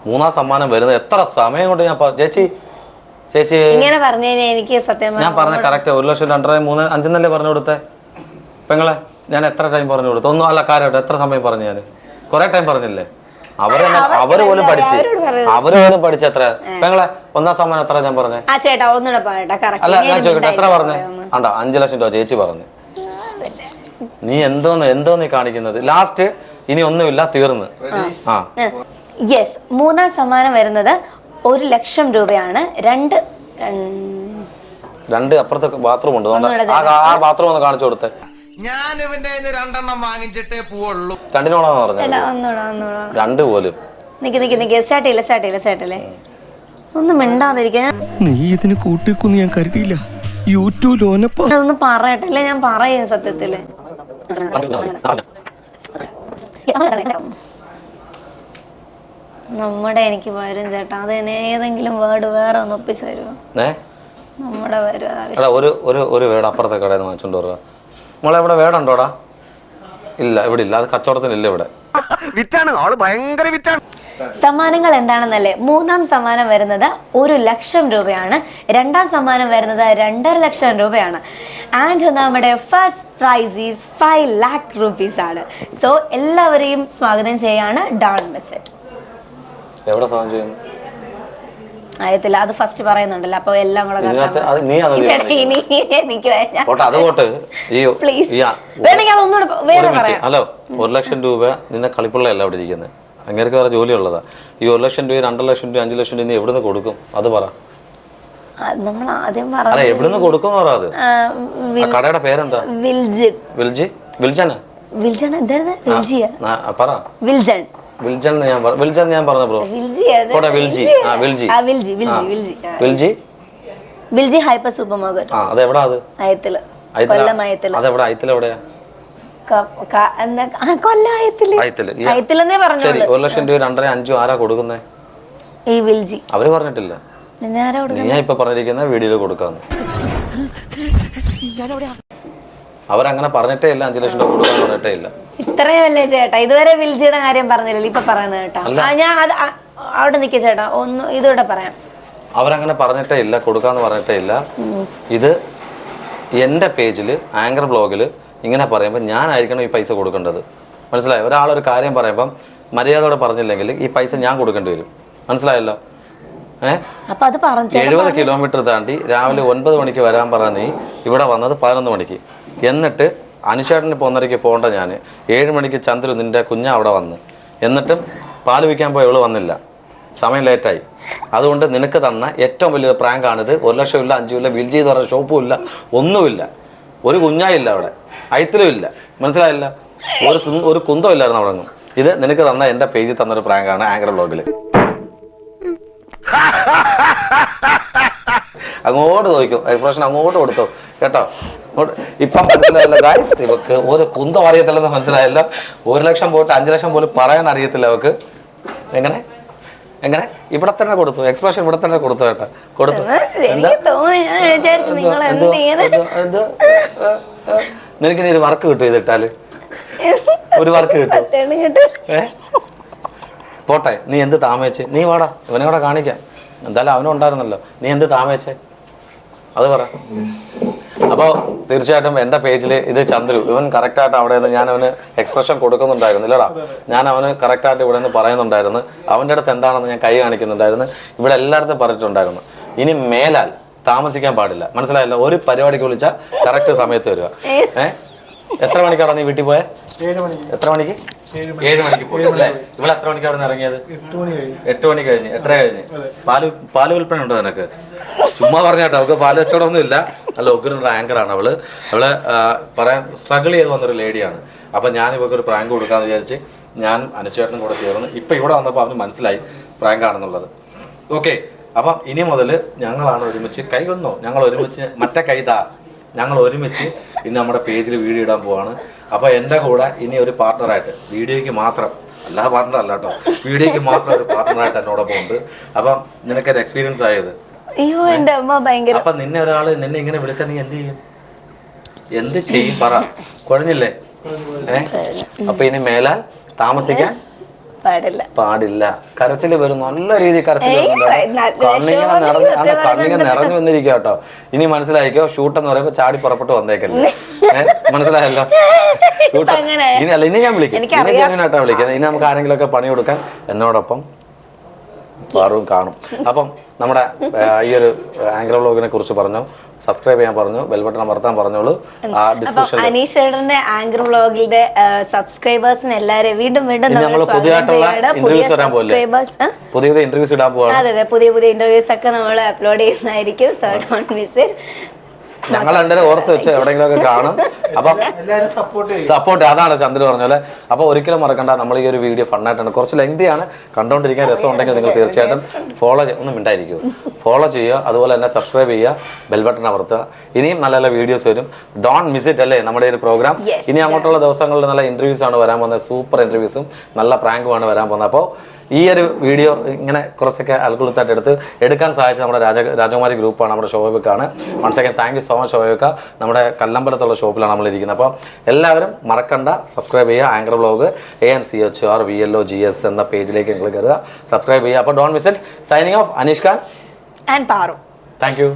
മൂന്നാം സമ്മാനം വരുന്നത് എത്ര സമയം കൊണ്ട് ഞാൻ പറ- ചേച്ചി ചേച്ചി. ഇങ്ങനെ പറഞ്ഞു കഴിഞ്ഞാൽ എനിക്ക് സത്യം ഞാൻ പറഞ്ഞ കറക്റ്റ് ഒരു ലക്ഷം രണ്ടര മൂന്ന് അഞ്ചെന്നല്ലേ പറഞ്ഞു കൊടുത്തേ? പെങ്ങളെ ഞാൻ എത്ര ടൈം പറഞ്ഞു കൊടുത്തു? ഒന്നും അല്ല കാര്യമായിട്ട് എത്ര സമയം പറഞ്ഞു ഞാൻ കുറെ ടൈം പറഞ്ഞില്ലേ? അവർ അവർ പോലും പഠിച്ച്. അവർ പോലും പഠിച്ച് എത്ര? പെങ്ങളെ ഒന്നാം സമ്മാനം എത്ര ഞാൻ പറഞ്ഞേ? ആ ചേട്ടാ ഒന്നുകൂടെ പറയട്ടെ അല്ല ഞാൻ ചോദിക്കട്ടെ എത്ര പറഞ്ഞേ? ആണ്ടാ അഞ്ചു ലക്ഷം രൂപ ചേച്ചി പറഞ്ഞു. നീ എന്തോന്ന് എന്തോന്ന് കാണിക്കുന്നത്? ലാസ്റ്റ് ഇനി ഒന്നുമില്ല തീർന്ന്. ആ. യെസ് മൂന്നാം സമ്മാനം വരുന്നത് ഒരു ലക്ഷം രൂപയാണ്. രണ്ട് രണ്ട്- അപ്പുറത്തെ ബാത്റൂം ഉണ്ട്. ആ ആ ബാത്റൂം ഒന്ന് കാണിച്ചു കൊടുത്തേ. ഞാൻ ഇവന്റെ രണ്ടെണ്ണം വാങ്ങിച്ചിട്ടേ പോവുള്ളൂ. രണ്ടിനോടാന്ന് പറഞ്ഞു രണ്ട് പോലും. നിക്ക് നിക്ക് നിക്ക്. സ്റ്റാർട്ട് ചെയ്യില്ല സ്റ്റാർട്ട് ചെയ്യില്ല സ്റ്റാർട്ട് ചെയ്യില്ലേ? ഒന്നും മിണ്ടാതിരിക്കാൻ നീ ഇതിന് കൂട്ടിക്കൊന്നും ഞാൻ കരുതിയില്ല. യൂട്യൂബ് ലോനപ്പ അതൊന്ന് പറയട്ടെ ഞാൻ പറയും സത്യത്തിൽ. നമ്മുടെ എനിക്ക് വരും ചേട്ടാ. അത് ഏതെങ്കിലും വേർഡ് വേറെ ഒന്ന് ഒപ്പിച്ചു തരുമോ നമ്മുടെ വരും ഒരു ഒരു ഒരു വേട് അപ്പുറത്തെ കടയിൽ നിന്ന് വാങ്ങിച്ചോണ്ട് വരിക നമ്മളെ ഇവിടെ വേടുണ്ടോടാ? ഇല്ല ഇവിടെ ഇല്ല. അത് കച്ചവടത്തിനില്ല ഇവിടെ. വിറ്റാണ്. ആൾ ഭയങ്കര വിറ്റാണ്. സമ്മാനങ്ങൾ എന്താണെന്നല്ലേ? മൂന്നാം സമ്മാനം വരുന്നത് ഒരു ലക്ഷം രൂപയാണ്. രണ്ടാം സമ്മാനം വരുന്നത് രണ്ടര ലക്ഷം രൂപയാണ്. ആൻഡ് നമ്മുടെ first prize is five lakh rupees ആണ്. സോ എല്ലാവരെയും സ്വാഗതം ചെയ്യാണ് ഡാൺ മെസ്സെറ്റ് എവിടെ സ്വാഗതം ചെയ്യുന്നു? ആയത്തില്ല അത് ഫസ്റ്റ് പറയുന്നുണ്ടല്ലോ. അപ്പൊ എല്ലാം കൂടെ ഹലോ ഒരു ലക്ഷം രൂപ നിന്നെ കളിപ്പിള്ളയല്ല അവിടെ ഇരിക്കുന്നത് അങ്ങനെയൊക്കെ വേറെ ജോലി ഉള്ളതാ ഈ ഒരു ലക്ഷം രൂപ രണ്ടര ലക്ഷം രൂപ അഞ്ചു ലക്ഷം രൂപ നീ എവിടുന്ന് കൊടുക്കും? അത് പറ. നമ്മൾ ആദ്യം പറഞ്ഞു എവിടുന്ന് കൊടുക്കും കടയുടെ പേരെന്താ? വിൽജ് വിൽജ്? വിൽജന? വിൽജൺ എന്തായിരുന്നു? വിൽജിയ? പറ. വിൽജൺ വിൽജൻ ഞാൻ പറ- വിൽജൻ ഞാൻ പറഞ്ഞു ബ്രോ. വിൽജി അത് വിൽജി. ആ വിൽജി. ആ Velji Velji Velji. Velji? Velji hyper super market ആ അത് എവിടാ അത്? അയത്തിൽ. കൊല്ലം അയത്തിൽ. അതെവിടെ? എവിടെയാ? അയത്തിൽ. ഈ- ശരി ഒരു ലക്ഷം രൂപ രണ്ടര അഞ്ചും ആരാ കൊടുക്കുന്നേ? ഈ വിൽജി. അവർ പറഞ്ഞിട്ടില്ല. ഞാൻ ഇപ്പൊ പറഞ്ഞിരിക്കുന്ന വീഡിയോയിൽ കൊടുക്കാന്ന്. അവരങ്ങനെ പറഞ്ഞിട്ടേ ഇല്ല അഞ്ചു ലക്ഷം രൂപ കൊടുക്കാൻ പറഞ്ഞിട്ടേ ഇല്ല. ഇത്രയല്ലേ ചേട്ടാ. ഇതുവരെ വിൽജിയുടെ കാര്യം പറഞ്ഞില്ലല്ലോ ഇപ്പൊ പറയുന്നത് കേട്ടോ. ആ, ഞാൻ അത് ആ, അവിടെ നിൽക്കുക ചേട്ടാ. ഒന്ന് ഇതോടെ പറയാം. അവരങ്ങനെ പറഞ്ഞിട്ടേ ഇല്ല കൊടുക്കാന്ന് പറഞ്ഞിട്ടേ ഇല്ല. ഇത് എന്റെ പേജിൽ ആങ്കർ ബ്ലോഗിൽ ഇങ്ങനെ പറയുമ്പോൾ ഞാനായിരിക്കണം ഈ പൈസ കൊടുക്കേണ്ടത്. മനസ്സിലായോ? ഒരാളൊരു കാര്യം പറയുമ്പം മര്യാദയോടെ പറഞ്ഞില്ലെങ്കിൽ ഈ പൈസ ഞാൻ കൊടുക്കേണ്ടി വരും. മനസ്സിലായല്ലോ? ഏഹ് അപ്പൊ അത് പറഞ്ഞു എഴുപത് കിലോമീറ്റർ താണ്ടി രാവിലെ ഒൻപത് മണിക്ക് വരാൻ പറഞ്ഞ നീ ഇവിടെ വന്നത് പതിനൊന്ന് മണിക്ക്. എന്നിട്ട് അനുശേട്ടന് ഒന്നരയ്ക്ക് പോകേണ്ട ഞാൻ ഏഴ് മണിക്ക് ചന്ദ്രു നിന്റെ കുഞ്ഞ അവിടെ വന്ന്. എന്നിട്ടും പാൽ വിൽക്കാൻ പോയി ഇവൾ വന്നില്ല. സമയം ലേറ്റായി. അതുകൊണ്ട് നിനക്ക് തന്ന ഏറ്റവും വലിയ പ്രാങ്കാണിത് ഒരു ലക്ഷം ഇല്ല അഞ്ചും ഇല്ല വിൽജി എന്ന് പറഞ്ഞ ഷോപ്പും ഇല്ല ഒന്നുമില്ല. ഒരു കുഞ്ഞായില്ല അവിടെ. അയത്തിലും ഇല്ല. മനസ്സിലായില്ല? ഒരു ഒരു കുന്തം ഇല്ലായിരുന്നു അവിടെ ഇത് നിനക്ക് തന്ന എന്റെ പേജിൽ തന്നൊരു പ്രാങ്കാണ് ആങ്കർ ബ്ലോഗിൽ അങ്ങോട്ട് ചോദിക്കും. എക്സ്പ്രഷൻ അങ്ങോട്ട് കൊടുത്തു. കേട്ടോ? ഇപ്പം മനസ്സിലായല്ലോ ഗായ്സ് ഇവക്ക് ഒരു കുന്തം അറിയത്തില്ലെന്ന് മനസ്സിലായല്ലോ. ഒരു ലക്ഷം പോയിട്ട് അഞ്ച് ലക്ഷം പോലും പറയാൻ അറിയത്തില്ല അവക്ക്. എങ്ങനെ? എങ്ങനെ? ഇവിടെ തന്നെ കൊടുത്തു. എക്സ്പ്രഷൻ ഇവിടെ തന്നെ കൊടുത്തു കേട്ടോ. കൊടുത്തു. നിനക്ക് ഇനി ഒരു വർക്ക് കിട്ടും ഇതിട്ടാൽ. ഒരു വർക്ക് കിട്ടും. ഏ? പോട്ടെ നീ എന്ത് താമേച്ച് നീ വാടാ ഇവനെ കൂടെ കാണിക്കാം. എന്തായാലും അവനും ഉണ്ടായിരുന്നല്ലോ. നീ എന്ത് താമേച്ചേ അത് പറ. അപ്പോൾ തീർച്ചയായിട്ടും എന്റെ പേജിൽ ഇത് ചന്ദ്രു ഇവൻ കറക്റ്റായിട്ട് അവിടെ നിന്ന് ഞാൻ അവന് എക്സ്പ്രഷൻ കൊടുക്കുന്നുണ്ടായിരുന്നു ഇല്ലടാ ഞാൻ അവന് കറക്റ്റായിട്ട് ഇവിടെ നിന്ന് പറയുന്നുണ്ടായിരുന്നു. അവന്റെ അടുത്ത് എന്താണെന്ന് ഞാൻ കൈ കാണിക്കുന്നുണ്ടായിരുന്നു. ഇവിടെ എല്ലായിടത്തും പറഞ്ഞിട്ടുണ്ടായിരുന്നു. ഇനി മേലാൽ താമസിക്കാൻ പാടില്ല. മനസ്സിലായല്ലോ? ഒരു പരിപാടിക്ക് വിളിച്ചാൽ കറക്റ്റ് സമയത്ത് വരിക ഏ? എത്ര മണിക്കാണ് നീ വീട്ടിൽ പോയത് എത്ര മണിക്ക്? ഏഴ് മണിക്ക് പോയി. അല്ലേ? ഇവിടെ എത്ര മണിക്ക് അവിടെ നിന്ന് ഇറങ്ങിയത്? എട്ട് മണി കഴിഞ്ഞ്. എട്ടര കഴിഞ്ഞ്. പാൽ പാൽ വിൽപ്പന ഉണ്ടോ നിനക്ക്? ചുമ്മാ പറഞ്ഞാട്ടോ അവൾക്ക് പാൽ കച്ചവടമൊന്നും ഇല്ല. നല്ല റാങ്കർ ആണ് അവൾ. അവൾ പറയാൻ സ്ട്രഗിൾ ചെയ്ത് വന്നൊരു ലേഡിയാണ് അപ്പൊ ഞാൻ ഇവർക്ക് ഒരു പ്രാങ്ക് കൊടുക്കാന്ന് വിചാരിച്ച് ഞാൻ അനുചേട്ടനും കൂടെ ചേർന്ന് ഇപ്പൊ ഇവിടെ വന്നപ്പോൾ അവന് മനസ്സിലായി പ്രാങ്ക് ആണെന്നുള്ളത്. ഓക്കെ അപ്പം ഇനി മുതൽ ഞങ്ങളാണ് ഒരുമിച്ച് കൈ കൊന്നോ ഞങ്ങൾ ഒരുമിച്ച് മറ്റേ കൈതാ ഞങ്ങൾ ഒരുമിച്ച് ഇന്ന് നമ്മുടെ പേജിൽ വീഡിയോ ഇടാൻ പോവാണ്. അപ്പോൾ എന്റെ കൂടെ ഇനി ഒരു പാർട്ണറായിട്ട് വീഡിയോയ്ക്ക് മാത്രം അല്ലാതെ പാർട്ണർ അല്ല കേട്ടോ വീഡിയോയ്ക്ക് മാത്രം ഒരു പാർട്ണറായിട്ട് എന്നോടൊപ്പം ഉണ്ട്. അപ്പം നിനക്കൊരു എക്സ്പീരിയൻസ് ആയത്? അയ്യോ എന്റെ അമ്മ ഭയങ്കര അപ്പൊ നിന്നെ ഒരാൾ നിന്നെ ഇങ്ങനെ വിളിച്ചാൽ നീ എന്ത് ചെയ്യും? എന്ത് ചെയ്യും? പറ. കുഴഞ്ഞില്ലേ? ഏ? അപ്പൊ ഇനി മേലാൽ താമസിക്കാൻ പാടില്ല. പാടില്ല. കരച്ചിൽ വരും. നല്ല രീതിയിൽ കരച്ചിൽ കണ്ണിങ്ങനെ അല്ല കണ്ണിങ്ങനെ നിറഞ്ഞു വന്നിരിക്കുക കേട്ടോ. ഇനി മനസ്സിലായിക്കോ ഷൂട്ട് എന്ന് പറയുമ്പോ ചാടി പുറപ്പെട്ട് വന്നേക്കല്ലേ. മനസ്സിലായല്ലോ? ഷൂട്ട്. ഇനി അല്ല ഇനി ഞാൻ വിളിക്കും. ഇനി എനിക്കറിയാം. ജെനുവിനായിട്ടാ വിളിക്കുന്നത്. ഇനി നമുക്ക് ആരെങ്കിലും ഒക്കെ പണി കൊടുക്കാൻ എന്നോടൊപ്പം പാറും കാണും. അപ്പം നമ്മുടെ ഈ ഒരു ആംഗിൾ ബ്ലോഗിനെ കുറിച്ച് പറഞ്ഞു. സബ്സ്ക്രൈബ് ചെയ്യാൻ പറഞ്ഞു. ബെൽബട്ടൺ അമർത്താൻ പറഞ്ഞോളൂ. ആങ്കർ വ്ളോഗിന്റെ സബ്സ്ക്രൈബേഴ്സിന് എല്ലാവരും വീണ്ടും വീണ്ടും നമ്മൾ പുതിയതായിട്ടുള്ള പുതിയ ഇന്റർവ്യൂസ് വരാൻ പോലെ പുതിയ പുതിയ ഇന്റർവ്യൂസ് ഇടാൻ പോവാണ്. അതെ അതെ. പുതിയ പുതിയ ഇന്റർവ്യൂസ് ഒക്കെ നമ്മൾ അപ്ലോഡ് ചെയ്യുന്നതായിരിക്കും. സോ ഡോണ്ട് മിസ് ഇറ്റ് ഞങ്ങൾ രണ്ടുപേരും ഓർത്ത് വെച്ച് എവിടെയെങ്കിലും ഒക്കെ കാണും. അപ്പം സപ്പോർട്ട് അതാണ് ചന്ദ്ര പറഞ്ഞ പോലെ. അപ്പോൾ ഒരിക്കലും മറക്കണ്ട നമ്മൾ ഈ ഒരു വീഡിയോ ഫണ്ണായിട്ടാണ്. കുറച്ച് ലെങ്തിയാണ്. കണ്ടുകൊണ്ടിരിക്കാൻ രസം ഉണ്ടെങ്കിൽ നിങ്ങൾ തീർച്ചയായിട്ടും ഫോളോ ഒന്നും മിണ്ടായിരിക്കും. ഫോളോ ചെയ്യുക അതുപോലെ തന്നെ സബ്സ്ക്രൈബ് ചെയ്യുക ബെൽ ബട്ടൺ അമർത്തുക. ഇനിയും നല്ല നല്ല വീഡിയോസ് വരും. ഡോൺ മിസ് ഇറ്റ് അല്ലേ നമ്മുടെ ഒരു പ്രോഗ്രാം ഇനി അങ്ങോട്ടുള്ള ദിവസങ്ങളിൽ നല്ല ഇന്റർവ്യൂസ് ആണ് വരാൻ പോകുന്നത്. സൂപ്പർ ഇന്റർവ്യൂസും നല്ല പ്രാങ്കുമാണ് വരാൻ പോകുന്നത്. അപ്പോൾ ഈ ഒരു വീഡിയോ ഇങ്ങനെ കുറച്ചൊക്കെ അൽക്കുളത്തായിട്ട് എടുത്ത് എടുക്കാൻ സഹായിച്ച നമ്മുടെ രാജ രാജകുമാരി ഗ്രൂപ്പാണ് നമ്മുടെ ഷോബക്കാണ് one second thank you so much ഷോബക്ക നമ്മുടെ കല്ലമ്പലത്തുള്ള ഷോപ്പിലാണ് നമ്മൾ ഇരിക്കുന്നത് അപ്പോൾ എല്ലാവരും മറക്കണ്ട സബ്സ്ക്രൈബ് ചെയ്യുക. Anchor blog A N C H R V L O G S എന്ന പേജിലേക്ക് നിങ്ങൾ കയറുക. സബ്സ്ക്രൈബ് ചെയ്യുക. അപ്പോൾ don't miss it signing off Aneesh Khan. And Paru thank you